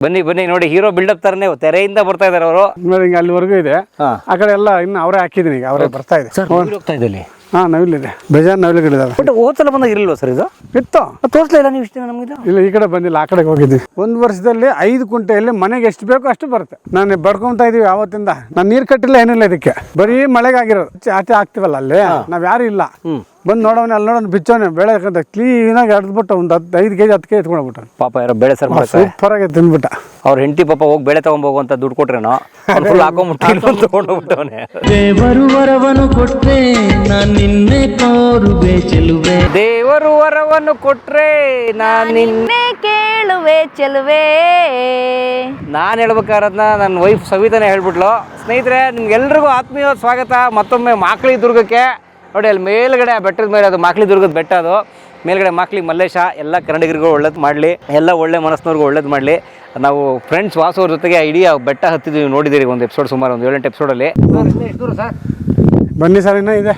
ಬನ್ನಿ ಬನ್ನಿ ನೋಡಿ ಹೀರೋ ಬಿಲ್ಡಪ್ ತರನೇ ತೆರೆಯಿಂದ ಬರ್ತಾ ಇದಾರೆ ಅವರು. ಹಿಂಗೆ ಅಲ್ಲಿವರೆಗೂ ಇದೆ. ಆ ಕಡೆ ಎಲ್ಲ ಇನ್ನು ಅವರೇ ಹಾಕಿದೀನಿ ಈಗ ಅವರೇ ಬರ್ತಾ ಇದೆ. ಹೋಗ್ತಾ ಇದ್ದಲ್ಲಿ ಬೇಜಾರ್ ನವಿಲಿದೆ ಬೇಜಾನ್ ನವಿಲುಗಳಿದಾವೆ ಬಟ್ ಹೋದ್ಸಲ ಬಂದಾಗ ಇರಲಿಲ್ಲ ಸರ್ ಇದು? ಇತ್ತು. ತೋರಿಸ್ಲೇ ಇಲ್ಲ ನೀವು ಇಷ್ಟು ನಮ್ಗೆ ಇಲ್ಲ ಈ ಕಡೆ ಬಂದಿಲ್ಲ ಆ ಕಡೆಗೆ ಹೋಗಿದ್ವಿ. ಒಂದು ವರ್ಷದಲ್ಲಿ ಐದು ಕುಂಟೆಯಲ್ಲಿ ಮನೆಗೆ ಎಷ್ಟು ಬೇಕೋ ಅಷ್ಟು ಬರುತ್ತೆ. ನಾನು ಬಡ್ಕೊಂತ ಇದೀವಿ ಅವತ್ತಿಂದ ನಾನು ನೀರು ಕಟ್ಟಿಲ್ಲ ಏನಿಲ್ಲ ಇದಕ್ಕೆ. ಬರೀ ಮಳೆಗಾಗಿರೋದು. ಆಚೆ- ಆಗ್ತಿವಲ್ಲ ಅಲ್ಲಿ. ನಾವ್ ಯಾರು ಇಲ್ಲ. ಬಂದು ನೋಡೋಣ ಅಲ್ಲಿ ನೋಡೋಣ ಬಿಚ್ಚೋನೆ ಬೆಳೆ ಕ್ಲೀನಾಗಿ ಹಡ್ದ್ಬಿಟ್ಟ ಒಂದು ಹತ್ತು ಐದು ಕೆಜಿ ಹತ್ತು ಕೆಜಿ ಎತ್ಕೊಂಡ್ಬಿಟ್ಟು ಪಾಪ ಯಾರೋ ಬೆಳೆ ಸರ್ ಸೂಪರ್ ಆಗಿ ತಿಂದ್ಬಿಟ್ಟ. ಅವ್ರ ಹೆಂಡತಿ ಪಾಪ ಹೋಗಿ ಬೆಳೆ ತಗೊಂಬೋಗು ಅಂತ ದುಡ್ಡು ಕೊಟ್ರೇನೋ? ಫುಲ್ ಹಾಕೊಂಡ್ಬಿಟ್ಟು ತಗೊಂಡೋಗ್ಬಿಟ್ಟವನೆ. ದೇವರು ವರವನ್ನು ಕೊಟ್ರೆ ನಾನು ನಿನ್ನೆ ಕೋರುವೆ ಚೆಲುವೆ. ದೇವರು ವರವನ್ನು ಕೊಟ್ರೆ ನಾನು ನಿನ್ನ ನಿನ್ನೆ ಕೇಳುವೆ ಚೆಲುವೆ. ನಾನು ಹೇಳ್ಬೇಕಾರದ್ನ ನನ್ನ ವೈಫ್ ಸವಿತಾನೆ ಹೇಳ್ಬಿಟ್ಲು. ಸ್ನೇಹಿತರೆ ನಿಮ್ಗೆಲ್ರಿಗೂ ಆತ್ಮೀಯ ಸ್ವಾಗತ. ಮತ್ತೊಮ್ಮೆ ಮಾಕಳಿ ದುರ್ಗಕ್ಕೆ. ನೋಡಿ, ಅಲ್ಲಿ ಮೇಲ್ಗಡೆ ಆ ಬೆಟ್ಟದ ಮೇಲೆ ಅದು ಮಾಕ್ಲಿ ದುರ್ಗದ ಬೆಟ್ಟ ಅದು. ಮೇಲ್ಗಡೆ ಮಾಕ್ಲಿ, ಮಲ್ಲೇಶ, ಎಲ್ಲ ಕನ್ನಡಿಗರಿಗೂ ಒಳ್ಳೇದು ಮಾಡಲಿ. ಎಲ್ಲ ಒಳ್ಳೆ ಮನಸ್ಸಿನವ್ರಿಗೂ ಒಳ್ಳೇದು ಮಾಡಲಿ. ನಾವು ಫ್ರೆಂಡ್ಸ್ ವಾಸವ್ರ ಜೊತೆಗೆ ಇಡೀ ಬೆಟ್ಟ ಹತ್ತಿದ್ದೀವಿ ನೋಡಿದ್ದೀರಿ ಒಂದು ಎಪಿಸೋಡ್ ಸುಮಾರು ಒಂದು ಏಳೆಂಟು ಎಪಿಸೋಡಲ್ಲಿ ಸರ್ ಬನ್ನಿ ಸರ್, ಇನ್ನೂ ಇದೆ.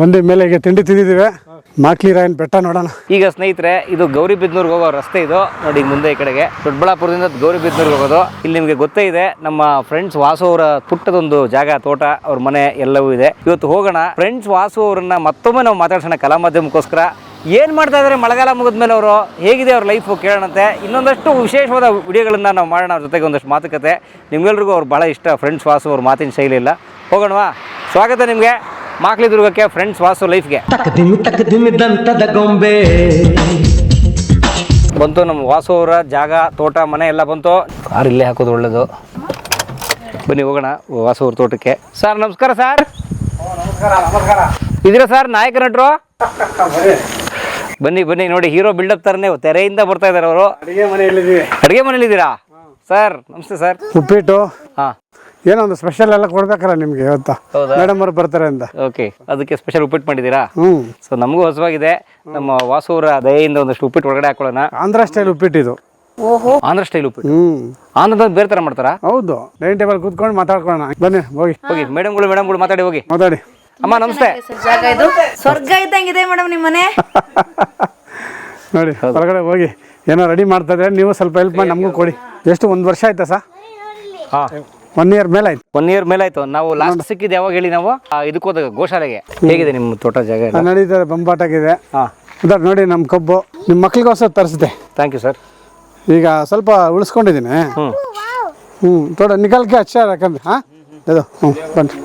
ಬಂದಿದ್ದ ಮೇಲೆ ಈಗ ತಿಂಡಿ ತಿಂದಿದ್ದೀವಿ. ಮಾಕ್ಲಿ ರಾಯನ್ ಬೆಟ್ಟ ನೋಡೋಣ. ಈಗ ಸ್ನೇಹಿತರೆ, ಇದು ಗೌರಿಬಿದ್ನೂರ್ಗೆ ಹೋಗೋ ರಸ್ತೆ ಇದು. ನೋಡಿ ಮುಂದೆ ಈ ಕಡೆಗೆ. ದೊಡ್ಡಬಳ್ಳಾಪುರದಿಂದ ಗೌರಿಬಿದ್ನೂರ್ಗೆ ಹೋಗೋದು. ಇಲ್ಲಿ ನಿಮಗೆ ಗೊತ್ತೇ ಇದೆ, ನಮ್ಮ ಫ್ರೆಂಡ್ಸ್ ವಾಸು ಅವರ ಪುಟ್ಟದೊಂದು ಜಾಗ, ತೋಟ, ಅವ್ರ ಮನೆ ಎಲ್ಲವೂ ಇದೆ. ಇವತ್ತು ಹೋಗೋಣ. ಫ್ರೆಂಡ್ಸ್ ವಾಸು ಅವರನ್ನ ಮತ್ತೊಮ್ಮೆ ನಾವು ಮಾತಾಡ್ಸೋಣ ಕಲಾ ಮಾಧ್ಯಮಕ್ಕೋಸ್ಕರ ಏನ್ ಮಾಡ್ತಾ ಇದಾರೆ ಮಳೆಗಾಲ ಮುಗಿದ್ಮೇಲೆ ಅವರು? ಹೇಗಿದೆ ಅವ್ರ ಲೈಫ್ ಕೇಳೋಣಂತೆ? ಇನ್ನೊಂದಷ್ಟು ವಿಶೇಷವಾದ ವಿಡಿಯೋಗಳನ್ನ ನಾವು ಮಾಡೋಣ. ಅವ್ರ ಜೊತೆಗೆ ಒಂದಷ್ಟು ಮಾತುಕತೆ. ನಿಮ್ಗೆಲ್ರಿಗೂ ಅವ್ರು ಬಹಳ ಇಷ್ಟ. ಫ್ರೆಂಡ್ಸ್ ವಾಸು ಅವ್ರ ಮಾತಿನ ಶೈಲಿ ಇಲ್ಲ ಹೋಗೋಣವಾ? ಸ್ವಾಗತ ನಿಮಗೆ. ಮಾಕ್ಲಿ ದುರ್ಗಕ್ಕೆ ಫ್ರೆಂಡ್ಸ್ ವಾಸು ಲೈಫ್ಗೆ ಗೊಂಬೆ. ಬಂತು ನಮ್ಮ ವಾಸು ಅವರ ಜಾಗ ತೋಟ ಮನೆ ಎಲ್ಲ ಬಂತು. ಕಾರ್ ಇಲ್ಲೇ ಹಾಕೋದು ಒಳ್ಳೇದು. ಬನ್ನಿ ಹೋಗೋಣ ವಾಸು ಅವ್ರ ತೋಟಕ್ಕೆ. ಸರ್ ನಮಸ್ಕಾರ ಸರ್. ಇದೀರಾ ಸರ್ ನಾಯಕ ನಟರು ಬನ್ನಿ ಬನ್ನಿ ನೋಡಿ ಹೀರೋ ಬಿಲ್ಡಪ್ ತರನೇ ತೆರೆಯಿಂದ ಬರ್ತಾ ಇದಾರೆ ಅವರು. ಅಡಿಗೆ ಮನೆಯಲ್ಲಿ ಅಡಿಗೆ ಮನೇಲಿ ಇದ್ದೀರಾ ಸರ್ ನಮಸ್ತೆ ಸರ್. ಉಪ್ಪಿಟ್ಟು. ಹಾಂ. ಏನೋ ಒಂದು ಸ್ಪೆಷಲ್ ಎಲ್ಲ ಕೊಡ್ಬೇಕಲ್ಲ ನಿಮ್ಗೆ ಇವತ್ತು? ಹೌದಾ? ಮೇಡಮ್ ಅವ್ರು ಬರ್ತಾರೆ ಅಂತ. ಓಕೆ ಅದಕ್ಕೆ ಸ್ಪೆಷಲ್ ಉಪ್ಪಿಟ್ಟು ಮಾಡಿದೀರಾ ಹ್ಮ್. ಸೊ ನಮಗೂ ಹೊಸವಾಗಿದೆ. ನಮ್ಮ ವಾಸೂರ ದಯೆಯಿಂದ ಒಂದಷ್ಟು ಉಪ್ಪಿಟ್ಟು ಒಳಗಡೆ ಹಾಕೊಳ್ಳೋಣ. ಆಂಧ್ರ ಸ್ಟೈಲ್ ಉಪ್ಪಿಟ್ಟು ಇದು. ಆಂಧ್ರ ಸ್ಟೈಲ್ ಉಪ್ಪಿಟ್ಟು? ಹ್ಮ್. ಆಂಧ್ರದಲ್ಲಿ ಬೇರೆ ಥರ ಮಾಡ್ತಾರಾ? ಹೌದು. ಡೈನಿಂಗ್ ಟೇಬಲ್ ಕೂತ್ಕೊಂಡು ಮಾತಾಡ್ಕೊಳ್ಳೋಣ. ಬನ್ನಿ ಹೋಗಿ. ಹೋಗಿ. ಮೇಡಮ್ಗಳು ಮೇಡಮ್ಗಳು ಮಾತಾಡಿ ಹೋಗಿ. ಮಾತಾಡಿ. ಅಮ್ಮ ನಮಸ್ತೆ. ಜಾಗ ಇದು? ಸ್ವರ್ಗ ಇದ್ದಂಗಿದೆ ಮೇಡಮ್ ನಿಮ್ಮ ಮನೆ. ನೋಡಿ ಹೊರಗಡೆ ಹೋಗಿ. ಏನೋ ರೆಡಿ ಮಾಡ್ತಾ ಇದ್ರೆ ನೀವು ಸ್ವಲ್ಪ ಹೆಲ್ಪ್ ಮಾಡಿ ನಮಗೂ ಕೊಡಿ. ಎಷ್ಟು ಒಂದು ವರ್ಷ ಆಯ್ತಾ ಸರ್? ಹಾ. ಒನ್ ಇಯರ್ ಮೇಲೆ ಆಯ್ತು. ಒನ್ ಇಯರ್ ಮೇಲೆ ಆಯ್ತು. ನಾವು ಲಾಸ್ಟ್ ಸಿಕ್ಕಿದ್ದು ಯಾವಾಗ ಹೇಳಿ ನಾವು? ಆ, ಇದಕ್ಕೆ ಹೋದಾಗ ಗೋಶಾಲೆಗೆ. ಹೇಗಿದೆ ನಿಮ್ಮ ತೋಟ ಜಾಗ ಎಲ್ಲ? ನಡೀತಾರೆ ಬಂಬಾಟಾಗಿದೆ. ಹಾ. ಉದಾಹರಣೆ ನೋಡಿ ನಮ್ಮ ಕಬ್ಬು ನಿಮ್ಮ ಮಕ್ಳಿಗೋಸ್ಕರ ತರಿಸಿದೆ. ಥ್ಯಾಂಕ್ ಯು ಸರ್ ಈಗ ಸ್ವಲ್ಪ ಉಳಿಸ್ಕೊಂಡಿದ್ದೀನಿ. ಹ್ಞೂ ಹ್ಞೂ ತೋಟ ನಿಕಲ್ಕೆ ಹಚ್ಚಾರ ಯಾಕಂದ್ರೆ ಹಾಂ? ಅದು ಹ್ಞೂ ಬನ್ನಿ.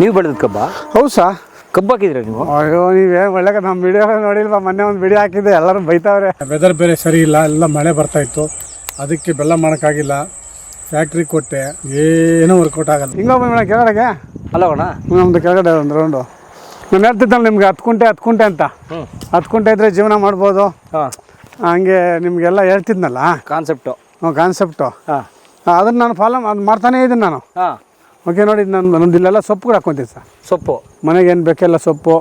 ನೀವು ಬೆಳೆದ ಕಬ್ಬ? ಹೌದು? ಸಾ ಕಬ್ಬು ಹಾಕಿದ್ರಾ ನೀವು? ಅಯ್ಯೋ ನೀವೇ ಒಳ್ಳೆ ನಮ್ಮ ವಿಡಿಯೋ ನೋಡಿಲ್ವಾ? ಮೊನ್ನೆ ಒಂದು ವಿಡಿಯೋ ಹಾಕಿದ್ದೆ ಎಲ್ಲರೂ ಬೈತಾವ್ರೆ. ವೆದರ್ ಬೇರೆ ಸರಿ ಇಲ್ಲ ಎಲ್ಲ ಮಳೆ ಬರ್ತಾ ಇತ್ತು. ಅದಕ್ಕೆ ಬೆಲ್ಲ ಮಾಡೋಕ್ಕಾಗಿಲ್ಲ. ಫ್ಯಾಕ್ಟ್ರಿ ಕೊಟ್ಟೆ. ಏನೂ ವರ್ಕೌಟ್ ಆಗಲ್ಲ. ಹಿಂಗೋಗಿ ಮೇಡಮ್ ಕೆಳಗಡೆಗೆ? ಅಲ್ಲ ಅಣ್ಣ. ನಮ್ದು ಕೆಳಗಡೆ ಒಂದು ರೌಂಡು ನಾನು ಹೇಳ್ತಿದ್ದಲ್ಲ ನಿಮ್ಗೆ ಹತ್ತು ಕುಂಟೆ ಹತ್ತು ಕುಂಟೆ ಅಂತ. ಹತ್ತು ಕುಂಟೆ ಇದ್ರೆ ಜೀವನ ಮಾಡ್ಬೋದು. ಹಾಂ. ಹಂಗೆ ನಿಮಗೆಲ್ಲ ಹೇಳ್ತಿದ್ನಲ್ಲ? ಕಾನ್ಸೆಪ್ಟು ಹ್ಞೂ ಕಾನ್ಸೆಪ್ಟು ಹಾಂ. ಅದನ್ನು ನಾನು ಫಾಲೋ ಅದು ಮಾಡ್ತಾನೇ ಇದ್ದೀನಿ ನಾನು. ಹಾಂ. ಓಕೆ ನೋಡಿ ನಾನು ನಂದು ಇಲ್ಲೆಲ್ಲ ಸೊಪ್ಪುಗಳು ಹಾಕ್ಕೊಂತೀನಿ ಸರ್. ಸೊಪ್ಪು. ಮನೆಗೆ ಏನು ಬೇಕೆಲ್ಲ ಸೊಪ್ಪು.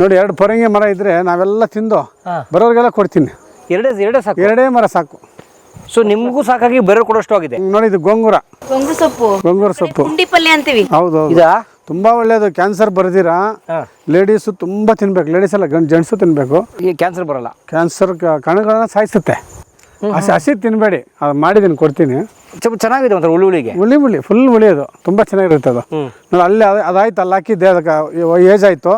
ನೋಡಿ ಎರಡು ಪರಂಗಿ ಮರ ಇದ್ದರೆ ನಾವೆಲ್ಲ ತಿಂದು. ಬರೋರಿಗೆಲ್ಲ ಕೊಡ್ತೀನಿ. ಎರಡೇ ಎರಡೇ ಸಾಕು. ಎರಡೇ ಮರ ಸಾಕು. ಸೊ ನಿಮ್ಗೂ ಸಾಕಾಗಿ ಬೇರೆ ಕೊಡೋಷ್ಟು ಆಗಿದೆ. ನೋಡಿ ಇದು ಗೊಂಗುರ. ಗೊಂಗು ಸೊಪ್ಪು. ಗೊಂಗೂರ ಸೊಪ್ಪು. ಪುಂಡಿ ಪಲ್ಯ ಅಂತೀವಿ. ಹೌದು ಇದಾ? ತುಂಬ ಒಳ್ಳೆಯದು ಕ್ಯಾನ್ಸರ್ ಬರ್ದಿರಾ? ಲೇಡೀಸ್ ತುಂಬಾ ತಿನ್ಬೇಕು. ಲೇಡೀಸ್ ಎಲ್ಲ ಗಂಡ್ ಜೆಂಟ್ಸು ತಿನ್ನಬೇಕು ಈ ಕ್ಯಾನ್ಸರ್ ಬರಲ್ಲ. ಕ್ಯಾನ್ಸರ್ ಕಣಗಳನ್ನ ಸಾಯಿಸುತ್ತೆ. ಹಸಿ ಹಸಿ ತಿನ್ನಬೇಡಿ ಅದು ಮಾಡಿದೀನಿ ಕೊಡ್ತೀನಿ. ಸ್ವಲ್ಪ ಚೆನ್ನಾಗಿದೆ ಒಂಥರ ಉಳಿ ಉಳಿಗೆ ಉಳಿ ಹುಳಿ ಫುಲ್ ಹುಳಿ ಅದು. ತುಂಬಾ ಚೆನ್ನಾಗಿರುತ್ತೆ ಅದು. ನೋಡಿ ಅಲ್ಲಿ ಅದಾಯ್ತು ಅಲ್ಲಿ ಹಾಕಿದ್ದೆ ಅದಕ್ಕೆ ಏಜ್ ಆಯಿತು.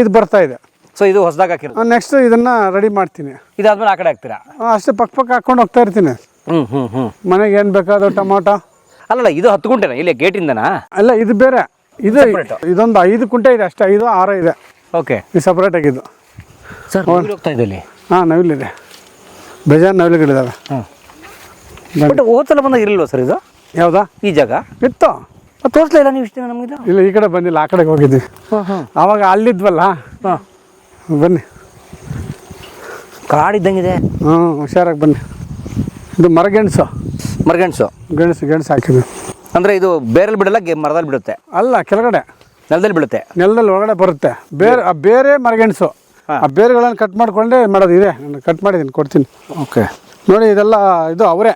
ಇದು ಬರ್ತಾ ಇದೆ. ಸೊ ಇದು ಹೊಸದಾಗ ಹಾಕಿರೋದು. ನೆಕ್ಸ್ಟ್ ಇದನ್ನ ರೆಡಿ ಮಾಡ್ತೀನಿ. ಇದಾದ್ಮೇಲೆ ಆ ಕಡೆ ಹಾಕ್ತೀರಾ? ಅಷ್ಟೇ ಪಕ್ಕ ಪಕ್ಕ ಹಾಕೊಂಡು ಹೋಗ್ತಾ ಇರ್ತೀನಿ. ಹ್ಞೂ ಹ್ಞೂ ಹ್ಞೂ ಮನೆಗೆ ಏನು ಬೇಕಾದ ಟೊಮಾಟೊ? ಅಲ್ಲಲ್ಲ ಇದು ಹತ್ತು ಗುಂಟೆನಾ? ಇಲ್ಲೇ ಗೇಟಿಂದನಾ? ಅಲ್ಲ ಇದು ಬೇರೆ. ಇದು ಇದೊಂದು ಐದು ಕುಂಟೆ ಇದೆ ಅಷ್ಟೇ ಐದು ಆರು ಇದೆ. ಓಕೆ ಇದು ಸಪ್ರೇಟ್ ಆಗಿದ್ದು ಸರ್ ಹೋಗ್ತಾ ಇದೆ ಇಲ್ಲಿ ಹಾಂ ನವಿಲಿದೆ. ಬೇಜಾರು ನವಿಲುಗಳಿದಾವೆ. ಬಟ್ ಹೋದ್ಸಲ ಬಂದಾಗ ಇರಲಿಲ್ವಾ ಸರ್ ಇದು? ಯಾವುದಾ? ಈ ಜಾಗ? ಇತ್ತು. ತೋರಿಸ್ಲಿಲ್ಲ ನೀವು ಇಷ್ಟು ನಮಗೆ ಇಲ್ಲ ಈ ಕಡೆ ಬಂದಿಲ್ಲ ಆ ಕಡೆಗೆ ಹೋಗಿದ್ವಿ. ಅವಾಗ ಆವಾಗ ಅಲ್ಲಿದ್ವಲ್ಲ? ಹಾಂ. ಬನ್ನಿ. ಕಾಡಿದ್ದಂಗಿದೆ ಹ್ಞೂ ಹುಷಾರಾಗಿ ಬನ್ನಿ. ಇದು ಮರಗೆಣಸು ಮರಗೆಣಸು ಗೆಣಸು? ಗೆಣಸು ಹಾಕಿದ್ವಿ. ಅಂದರೆ ಇದು ಬೇರಲ್ಲಿ ಬಿಡಲ್ಲ ಗೆ ಮರದಲ್ಲಿ ಬಿಡುತ್ತೆ? ಅಲ್ಲ ಕೆಳಗಡೆ. ನೆಲದಲ್ಲಿ ಬಿಡುತ್ತೆ? ನೆಲದಲ್ಲಿ ಒಳಗಡೆ ಬರುತ್ತೆ. ಬೇರೆ ಆ ಬೇರೆ ಮರಗೆಣಸು ಆ ಬೇರೆಗಳನ್ನು ಕಟ್ ಮಾಡ್ಕೊಂಡೆ ಮಾಡೋದು ಇದೆ. ನಾನು ಕಟ್ ಮಾಡಿದ್ದೀನಿ ಕೊಡ್ತೀನಿ. ಓಕೆ. ನೋಡಿ ಇದೆಲ್ಲ ಇದು ಅವರೇ.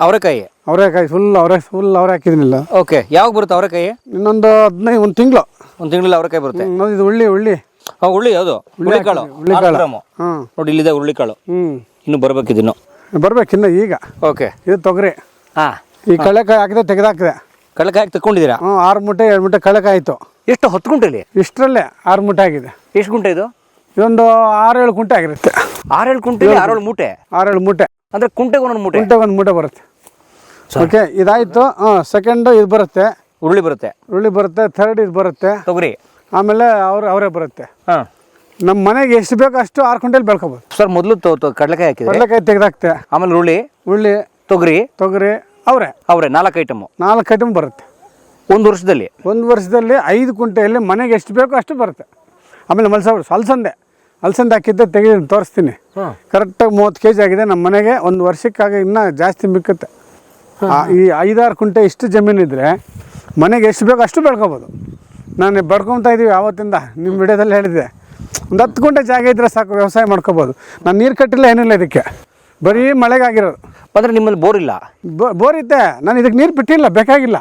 ಅವರೆಕಾಯಿ ಅವರೇಕಾಯಿ ಫುಲ್ ಅವರೇ ಫುಲ್ ಅವರೇ ಹಾಕಿದ್ದೀನಿಲ್ಲ. ಓಕೆ. ಯಾವಾಗ ಬರುತ್ತೆ ಅವರೆಕಾಯಿ ಇನ್ನೊಂದು ಹದಿನೈದು ಒಂದು ತಿಂಗಳು. ಒಂದು ತಿಂಗಳಲ್ಲಿ ಅವರೆಕಾಯಿ ಬರುತ್ತೆ? ನೋಡಿ ಇದು ಉಳ್ಳಿ ಉಳ್ಳಿ. ಹಾಂ ಉಳ್ಳಿ ಹುಳಿಕಾಳು ಹುರುಳಿಕಾಳು ಹುರುಳಿಕಾಳು. ಆರು ಗ್ರಾಮು. ಹಾಂ ನೋಡಿ ಇಲ್ಲಿದೆ ಹುರುಳಿಕಾಳು ಹ್ಞೂ ಇನ್ನು ಬರ್ಬೇಕಿದಿನ್ನು ಬರ್ಬೇಕಿನ್ನ ಈಗ. ಓಕೆ. ಇದು ತೊಗರಿ. ಹಾ. ಈ ಕಳೆಕಾಯಿ ಹಾಕಿದೆ ತೆಗೆದಾಕಿದೆ ಕಳೆಕಾಯಿ ಹಾಕಿ ತಗೊಂಡಿದ್ದೀರಾ ಹ್ಞೂ ಆರು ಮೂಟೆ ಎರಡು ಮೂಟೆ ಕಳೆಕಾಯಿ ಆಯಿತು. ಎಷ್ಟು ಹತ್ತು ಗುಂಟೆಲಿ ಇಷ್ಟರಲ್ಲೇ ಆರು ಮೂಟೆ ಆಗಿದೆ. ಎಷ್ಟು ಗುಂಟೆ ಇದು? ಇದೊಂದು ಆರೇಳು ಕುಂಟೆ ಆಗಿರುತ್ತೆ. ಆರೇಳು ಕುಂಟೆ ಆರೇಳು ಮೂಟೆ? ಆರೇಳು ಮೂಟೆ. ಅಂದ್ರೆ ಕುಂಟೆಗೊಂದು ಒಂದೊಂದು ಮೂಟೆ? ಕುಂಟೆಗೆ ಒಂದು ಮೂಟೆ ಬರುತ್ತೆ. ಓಕೆ ಇದಾಯಿತು. ಹಾಂ ಸೆಕೆಂಡು ಇದು ಬರುತ್ತೆ. ಉರುಳಿ ಬರುತ್ತೆ. ಹುರುಳಿ ಬರುತ್ತೆ ಥರ್ಡ್ ಇದು ಬರುತ್ತೆ. ತೊಗರಿ. ಆಮೇಲೆ ಅವ್ರು ಅವರೇ ಬರುತ್ತೆ. ಹಾ. ನಮ್ಮ ಮನೆಗೆ ಎಷ್ಟು ಬೇಕೋ ಅಷ್ಟು ಆರು ಕ್ವಿಂಟಲ್ ಬೆಳ್ಕೊಬೋದು. ಸರ್ ಮೊದಲು ಕಡಲೆಕಾಯಿ ಹಾಕಿದ್ರೆ? ಕಡಲೆಕಾಯಿ ತೆಗೆದಾಕ್ತೆ. ಆಮೇಲೆ ಹುಳಿ? ಉಳ್ಳಿ ತೊಗರಿ? ತೊಗರಿ ಅವರೇ. ಅವರೇ ನಾಲ್ಕು ಐಟಮು ನಾಲ್ಕು ಐಟಮ್ ಬರುತ್ತೆ. ಒಂದು ವರ್ಷದಲ್ಲಿ? ಒಂದು ವರ್ಷದಲ್ಲಿ ಐದು ಕುಂಟೆಯಲ್ಲಿ ಮನೆಗೆ ಎಷ್ಟು ಬೇಕೋ ಅಷ್ಟು ಬರುತ್ತೆ. ಆಮೇಲೆ ಮಲ್ಸ ಅಲ್ಸಂದೆ. ಅಲ್ಸಂದೆ ಹಾಕಿದ್ದೆ ತೆಗೆದು ತೋರಿಸ್ತೀನಿ. ಕರೆಕ್ಟಾಗಿ ಮೂವತ್ತು ಕೆ ಜಿ ಆಗಿದೆ ನಮ್ಮ ಮನೆಗೆ ಒಂದು ವರ್ಷಕ್ಕಾಗಿ ಇನ್ನೂ ಜಾಸ್ತಿ ಮಿಕ್ಕುತ್ತೆ. ಆ, ಈ ಐದಾರು ಕುಂಟೆ ಇಷ್ಟು ಜಮೀನಿದ್ರೆ ಮನೆಗೆ ಎಷ್ಟು ಬೇಕೋ ಅಷ್ಟು ಬೆಳ್ಕೊಬೋದು. ನಾನು ಬಡ್ಕೊತಾ ಇದ್ದೀವಿ ಆವತ್ತಿಂದ ನಿಮ್ಮ ವಿಡಿಯೋದಲ್ಲಿ ಹೇಳಿದ್ದೆ ಒಂದು ಹತ್ತು ಗುಂಟೆ ಜಾಗ ಇದ್ದರೆ ಸಾಕು ವ್ಯವಸಾಯ ಮಾಡ್ಕೋಬೋದು. ನಾನು ನೀರು ಕಟ್ಟಿಲ್ಲ ಏನಿಲ್ಲ ಇದಕ್ಕೆ. ಬರೀ ಮಳೆಗಾಗಿರೋದು. ಅಂದ್ರೆ ನಿಮ್ಮಲ್ಲಿ ಬೋರ್ ಇಲ್ಲ? ಬೋ- ಬೋರ್ ಇದ್ದೆ ನಾನು ಇದಕ್ಕೆ ನೀರು ಬಿಟ್ಟಿಲ್ಲ ಬೇಕಾಗಿಲ್ಲ.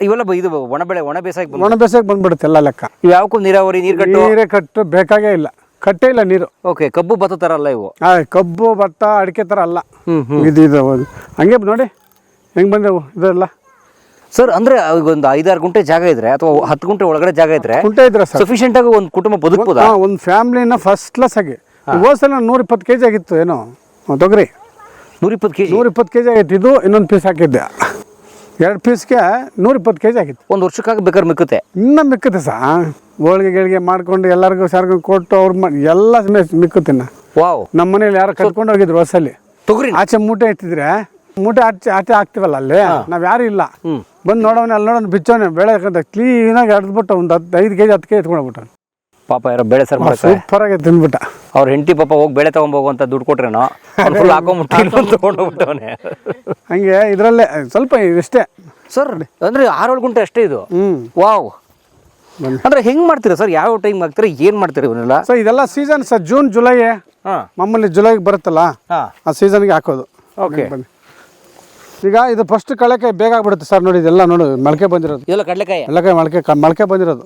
ಇವೆಲ್ಲ ಬ- ಇದು ಒಣ ಬೆಳೆ ಒಣ ಬೇಸಾಯಕ್ಕೆ ಬಂದು ಒಣ ಬೇಸಾಯಕ್ಕೆ ಬಂದ್ಬಿಡುತ್ತೆ ಎಲ್ಲ ಲೆಕ್ಕ. ಇವು ಯಾವಕ್ಕೂ ನೀರಾವರಿ ನೀರು ಕಟ್ಟು? ನೀರೇ ಕಟ್ಟು ಬೇಕಾಗೇ ಇಲ್ಲ. ಕಟ್ಟೇ ಇಲ್ಲ ನೀರು. ಓಕೆ ಕಬ್ಬು ಭತ್ತ ಥರ ಅಲ್ಲ ಇವು? ಆ, ಕಬ್ಬು ಭತ್ತ ಅಡಿಕೆ ಥರ ಅಲ್ಲ. ಹ್ಮ್ ಇದು ಇದು ಹೌದು. ಹಂಗೆ ನೋಡಿ. ಹೆಂಗೆ ಬಂದೆವು ಇದೆಲ್ಲ? ಸರ್ ಅಂದ್ರೆ ಒಂದು ಐದಾರು ಗುಂಟೆ ಜಾಗ ಇದ್ರೆ ಅಥವಾ ಹತ್ತು ಗುಂಟೆ ಒಳಗಡೆ ಜಾಗ ಇದ್ರೆ ಕುಂಟೆ ಇದ್ರೆ ಸರ್. ಆಗಿ ಒಂದು ಕುಟುಂಬ ಬದುಕಬಹುದು ಒಂದು ಫ್ಯಾಮಿಲಿನ ಫಸ್ಟ್ ಕ್ಲಾಸ್ ಆಗಿ. ಹೋದ್ಸಲ ನೂರ ಇಪ್ಪತ್ತು ಕೆ ಜಿ ಆಗಿತ್ತು ಏನೋ. ಹ್ಮ್, ತೊಗರಿ. ನೂರ ಇಪ್ಪತ್ತು ಕೆಜಿ? ನೂರ ಇಪ್ಪತ್ತು ಕೆ ಜಿ ಆಗಿತ್ತು. ಇದು ಇನ್ನೊಂದು ಪೀಸ್ ಹಾಕಿದ್ದೆ. ಎರಡು ಪೀಸ್ಗೆ ನೂರ ಇಪ್ಪತ್ತು ಕೆ ಜಿ ಆಗಿತ್ತು. ಒಂದು ವರ್ಷಕ್ಕಾಗಿ ಬೇಕಾದ್ರೆ ಮಿಕ್ಕುತ್ತೆ? ಇನ್ನೂ ಮಿಕ್ಕುತ್ತೆ ಸಾ ಹೋಳಿಗೆ ಗಿಳಿಗೆ ಮಾಡ್ಕೊಂಡು ಎಲ್ಲರಿಗೂ ಸಾರ್ಗ ಕೊಟ್ಟು ಅವ್ರು ಮಾಡಿ ಎಲ್ಲ ಮಿಕ್ಕುತ್ತಿನ್ನ ವಾವ್ ನಮ್ಮ ಮನೇಲಿ ಯಾರು ಕಟ್ಕೊಂಡು ಹೋಗಿದ್ರು ಹೊಸಲ್ಲಿ. ತೊಗರಿ ಆಚೆ ಮೂಟೆ ಎತ್ತಿದ್ರೆ ಮೂಟೆ ಹಚ್ಚಿ ಆಚೆ ಹಾಕ್ತಿವಲ್ಲ ಅಲ್ಲಿ? ನಾವ್ ಯಾರು ಇಲ್ಲ. ಬಂದ್ ನೋಡೋಣ ಅಲ್ಲಿ ನೋಡೋಣ ಬಿಚ್ಚೋನೆ ಬೆಳೆ ಆಗಿ ಎಡ್ದ್ಬಿಟ್ಟು ಒಂದು ಹತ್ತು ಐದು ಕೆಜಿ ಹತ್ತು ಕೆಜಿ ಎತ್ಕೊಂಡ್ಬಿಟ್ಟು ಪಾಪ ಯಾರೋ ಬೆಳೆ ಸರ್ ಸೂಪರ್ ಆಗಿ ತಿಂದ್ಬಿಟ್ಟ. ಅವ್ರ ಹೆಂಡತಿ ಪಾಪ ಹೋಗಿ ಬೆಳೆ ತಗೊಂಬೋಗು ಅಂತ ದುಡ್ಡು ಕೊಟ್ರೇನೋ ಫುಲ್ ಹಾಕೊಂಡ್ಬಿಟ್ಟು ತಗೊಂಡೋಗ್ಬಿಟ್ಟವನೆ. ಹಂಗೆ ಇದರಲ್ಲೇ ಸ್ವಲ್ಪ ಇಷ್ಟೇ. ಸರ್ ಅಂದ್ರೆ ಆರೇಳು ಗುಂಟೆ ಅಷ್ಟೇ ಇದು? ಹ್ಮ್. ವಾವ್. ಅಂದ್ರೆ ಹೆಂಗ್ ಮಾಡ್ತೀರಾ ಸರ್? ಯಾವ ಟೈಮ್ ಹಾಕ್ತೀರಾ? ಏನ್ ಮಾಡ್ತೀರಾ ಇವನ್ನೆಲ್ಲ? ಸರ್ ಇದೆಲ್ಲ ಸೀಸನ್ ಸರ್ ಜೂನ್ ಜುಲೈ ಹಾ. ಮಾಮೂಲಿ ಜುಲೈಗೆ ಬರುತ್ತಲ್ಲ? ಆ ಸೀಸನ್ಗೆ ಹಾಕೋದು. ಓಕೆ ಬನ್ನಿ. ಈಗ ಇದು ಫಸ್ಟ್ ಕಳೆಕಾಯಿ ಬೇಗ ಆಗ್ಬಿಡುತ್ತೆ ಸರ್ ನೋಡಿ ಇದೆಲ್ಲ ನೋಡಿ ಮೊಳಕೆ ಬಂದಿರೋದು. ಇದೆಲ್ಲ ಕಡಲೆಕಾಯಿ? ಕಡಲೆಕಾಯಿ ಕಾಯಿ ಮೊಳಕೆ ಕ- ಮೊಳಕೆ ಬಂದಿರೋದು.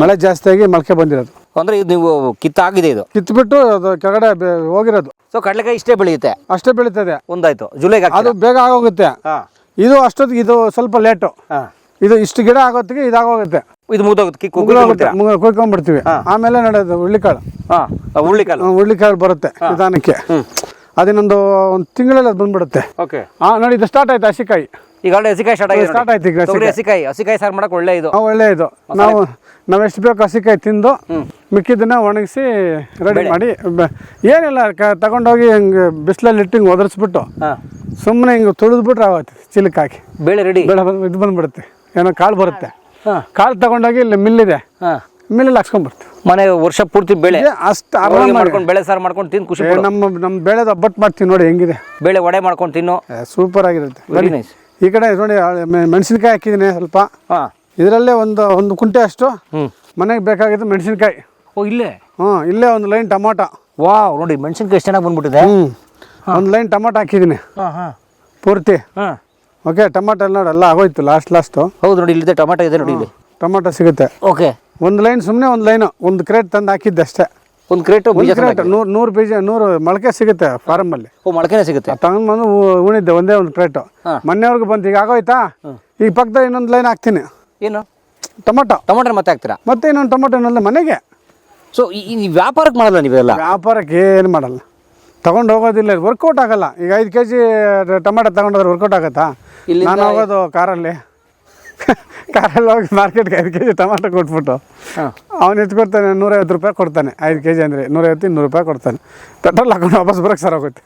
ಮಳೆ ಜಾಸ್ತಿ ಆಗಿ ಮೊಳಕೆ ಬಂದಿರೋದು. ಅಂದ್ರೆ ಇದು ನೀವು ಕಿತ್ತಾಗಿದೆ ಇದು? ಕಿತ್ಬಿಟ್ಟು ಅದು ಕೆಳಗಡೆ ಬೆ- ಹೋಗಿರೋದು. ಸೊ ಕಡಲೆಕಾಯಿ ಇಷ್ಟೇ ಬೆಳೆಯುತ್ತೆ? ಅಷ್ಟೇ ಬೆಳೀತದೆ. ಒಂದಾಯ್ತು. ಜುಲೈಗೆ ಅದು ಬೇಗ ಆಗೋಗುತ್ತೆ. ಹಾ. ಇದು ಅಷ್ಟೊತ್ತಿಗೆ ಇದು ಸ್ವಲ್ಪ ಲೇಟು ಹಾ. ಇದು ಇಷ್ಟು ಗಿಡ ಆಗೋತ್ತಿಗೆ ಇದಾಗೋಗುತ್ತೆ. ಇದು ಮುಗ್ದೋಗುತ್ತೆ ಕಿಕ್ಕು ಕುಯ್ಕೊಂಡ್ಬಿಡ್ತೀವಿ. ಆಮೇಲೆ ನಡೆಯೋದು ಹುಳ್ಳಿಕಾಳು ಹಾ ಹ್ಮ್, ಹುಳ್ಳಿಕಾಳು ಬರುತ್ತೆ ನಿಧಾನಕ್ಕೆ. ಅದಿನ್ನೊಂದು ಒಂದು ತಿಂಗಳಲ್ಲಿ ಅದು ಬಂದ್ಬಿಡುತ್ತೆ. ಓಕೆ ಹಾ ನೋಡಿ ಇದು ಸ್ಟಾರ್ಟ್ ಆಯ್ತು ಹಸಿಕಾಯಿ? ಈಗ ಒಳ್ಳೆ ಹಸಿಕಾಯಿ ಸ್ಟಾರ್ಟ್ ಆಗಿದೆ Start ಆಯ್ತು ಈಗ ನೋಡಿ. ತೊಗರಿ ಹಸಿಕಾಯಿ. ಹಸಿಕಾಯಿ ಸಾರು ಮಾಡಕ್ ಒಳ್ಳೆ ಇದು. ಆ, ಒಳ್ಳೆ ಇದು. ನಾವು ನಾವು ಎಷ್ಟು ಬೇಕು ಹಸಿಕಾಯಿ ತಿಂದು ಮಿಕ್ಕಿದ್ದನ್ನ ಒಣಗಿಸಿ ರೆಡಿ ಮಾಡಿ ಬ- ಏನಿಲ್ಲ ಕ ತಗೊಂಡೋಗಿ ಹಿಂಗೆ ಬಿಸಿಲಲ್ಲಿ ಇಟ್ಟು ಹಿಂಗೆ ಒದರಿಸ್ಬಿಟ್ಟು ಹಾ. ಸುಮ್ಮನೆ ಹಿಂಗೆ ತುಳಿದ್ಬಿಟ್ರೆ ಆವತ್ತು ಚಿಲಕ್ ಹಾಕಿ ಬೇಳೆ ರೆಡಿ ಬೆಳೆ ಬಂದು ಇದು ಬಂದ್ಬಿಡುತ್ತೆ. ಏನೋ ಕಾಳು ಬರುತ್ತೆ. ಹಾ. ಕಾಳು ತಗೊಂಡೋಗಿ ಇಲ್ಲಿ ಮಿಲ್ಲಿದೆ. ಹಾ. ಮಿಲ್ಲಲ್ಲಿ ಹಾಕ್ಸ್ಕೊಂಡ್ಬರ್ತೀವಿ ಮನೆ ವರ್ಷ ಪೂರ್ತಿ ಬೆಳೆ. ಅಷ್ಟು ಆರಾಮ ಮಾಡ್ಕೊಂಡು ಬೆಳೆ ಸಾರು ಮಾಡ್ಕೊಂಡು ತಿಂದು ಖುಷಿ ನಮ್ಮ ನಮ್ಮ ಬೆಳೆದ ಒಬ್ಬಟ್ಟು ಮಾಡ್ತೀವಿ ನೋಡಿ ಹೆಂಗಿದೆ. ಬೇಳೆ ವಡೆ ಮಾಡ್ಕೊಂಡು ತಿನ್ನು. ಸೂಪರ್ ಆಗಿರುತ್ತೆ. ವೆರಿ ನೈಸ್ ಈ ಕಡೆ ನೋಡಿ ಮೆಣಸಿನ್ಕಾಯಿ ಹಾಕಿದ್ದೀನಿ ಸ್ವಲ್ಪ. ಹಾ. ಇದರಲ್ಲೇ ಒಂದು ಒಂದು ಕುಂಟೆ ಅಷ್ಟು. ಹ್ಮ್. ಮನೆಗೆ ಬೇಕಾಗಿದ್ದು ಮೆಣಸಿನ್ಕಾಯಿ. ಓ ಇಲ್ಲೇ? ಹ್ಞೂ ಇಲ್ಲೇ ಒಂದು ಲೈನ್ ಟೊಮಾಟೊ. ವಾವ್ ನೋಡಿ ಮೆಣಸಿನ್ಕಾಯಿ ಎಷ್ಟು ಚೆನ್ನಾಗಿ ಬಂದ್ಬಿಟ್ಟಿದೆ. ಹ್ಞೂ. ಒಂದು ಲೈನ್ ಟೊಮಾಟೊ ಹಾಕಿದ್ದೀನಿ. ಹಾಂ ಹಾ. ಪೂರ್ತಿ. ಹಾಂ. ಓಕೆ ಟೊಮಾಟೊ ಎಲ್ಲ ನೋಡಿ ಎಲ್ಲ ಆಗೋಯ್ತು ಲಾಸ್ಟ್ ಲಾಸ್ಟು. ಹೌದು ನೋಡಿ ಇಲ್ಲಿದೆ ಟೊಮೆಟೊ ಇದೆ ನೋಡಿ ಇಲ್ಲಿ. ಟೊಮಾಟೊ ಸಿಗುತ್ತೆ. ಓಕೆ. ಒಂದು ಲೈನ್ ಸುಮ್ಮನೆ ಒಂದು ಲೈನು ಒಂದು ಕ್ರೇಟ್ ತಂದು ಹಾಕಿದ್ದೆ ಅಷ್ಟೇ. ಒಂದು ಕ್ರೇಟ್ ಒಂದು ಕ್ರೇಟ್ ನೂರು ನೂರು ಬೀಜ ನೂರು ಮೊಳಕೆ ಸಿಗುತ್ತೆ ಫಾರಮಲ್ಲಿ ಓ ಮೊಳಕೆನೇ ಸಿಗುತ್ತೆ? ತಂದು ಬಂದು ಉಣಿದ್ದೆ ಒಂದೇ ಒಂದು ಕ್ರೇಟು. ಮೊನ್ನೆವರೆಗೂ ಬಂತು ಈಗ ಆಗೋಯ್ತಾ? ಈಗ ಪಕ್ಕದ ಇನ್ನೊಂದು ಲೈನ್ ಹಾಕ್ತೀನಿ. ಏನು? ಟೊಮೊಟೊ. ಟೊಮೊಟೊ ಮತ್ತೆ ಹಾಕ್ತೀರಾ? ಮತ್ತೆ ಇನ್ನೊಂದು ಟೊಮೊಟೊ ಇನ್ನೊಂದು ಮನೆಗೆ. ಸೊ ಈ ವ್ಯಾಪಾರಕ್ಕೆ ಮಾಡಲ್ಲ ನೀವೆಲ್ಲ? ವ್ಯಾಪಾರಕ್ಕೆ ಏನು ಮಾಡಲ್ಲ. ತಗೊಂಡು ಹೋಗೋದಿಲ್ಲ ವರ್ಕೌಟ್ ಆಗಲ್ಲ. ಈಗ ಐದು ಕೆ ಜಿ ಟೊಮೆಟೊ ತಗೊಂಡೋದ್ರೆ ವರ್ಕೌಟ್ ಆಗತ್ತಾ? ನಾನು ಹೋಗೋದು ಕಾರಲ್ಲಿ. ಕಾರಲ್ಲಿ ಹೋಗಿ ಮಾರ್ಕೆಟ್ಗೆ ಐದು ಕೆ ಜಿ ಟೊಮಾಟೊ ಕೊಟ್ಬಿಟ್ಟು ಅವ್ನು ಇಟ್ಕೊಡ್ತಾನೆ ಎತ್ಕೊಡ್ತಾನೆ ನೂರೈವತ್ತು ರೂಪಾಯಿ ಕೊಡ್ತಾನೆ. ಐದು ಕೆ ಜಿ ಅಂದರೆ ನೂರೈವತ್ತು ಇನ್ನೂರು ರೂಪಾಯಿ ಕೊಡ್ತಾನೆ. ಪೆಟ್ರೋಲ್ ಹಾಕೊಂಡು ವಾಪಸ್ ಬರೋಕ್ಕೆ ಸರ್ ಹೋಗುತ್ತೆ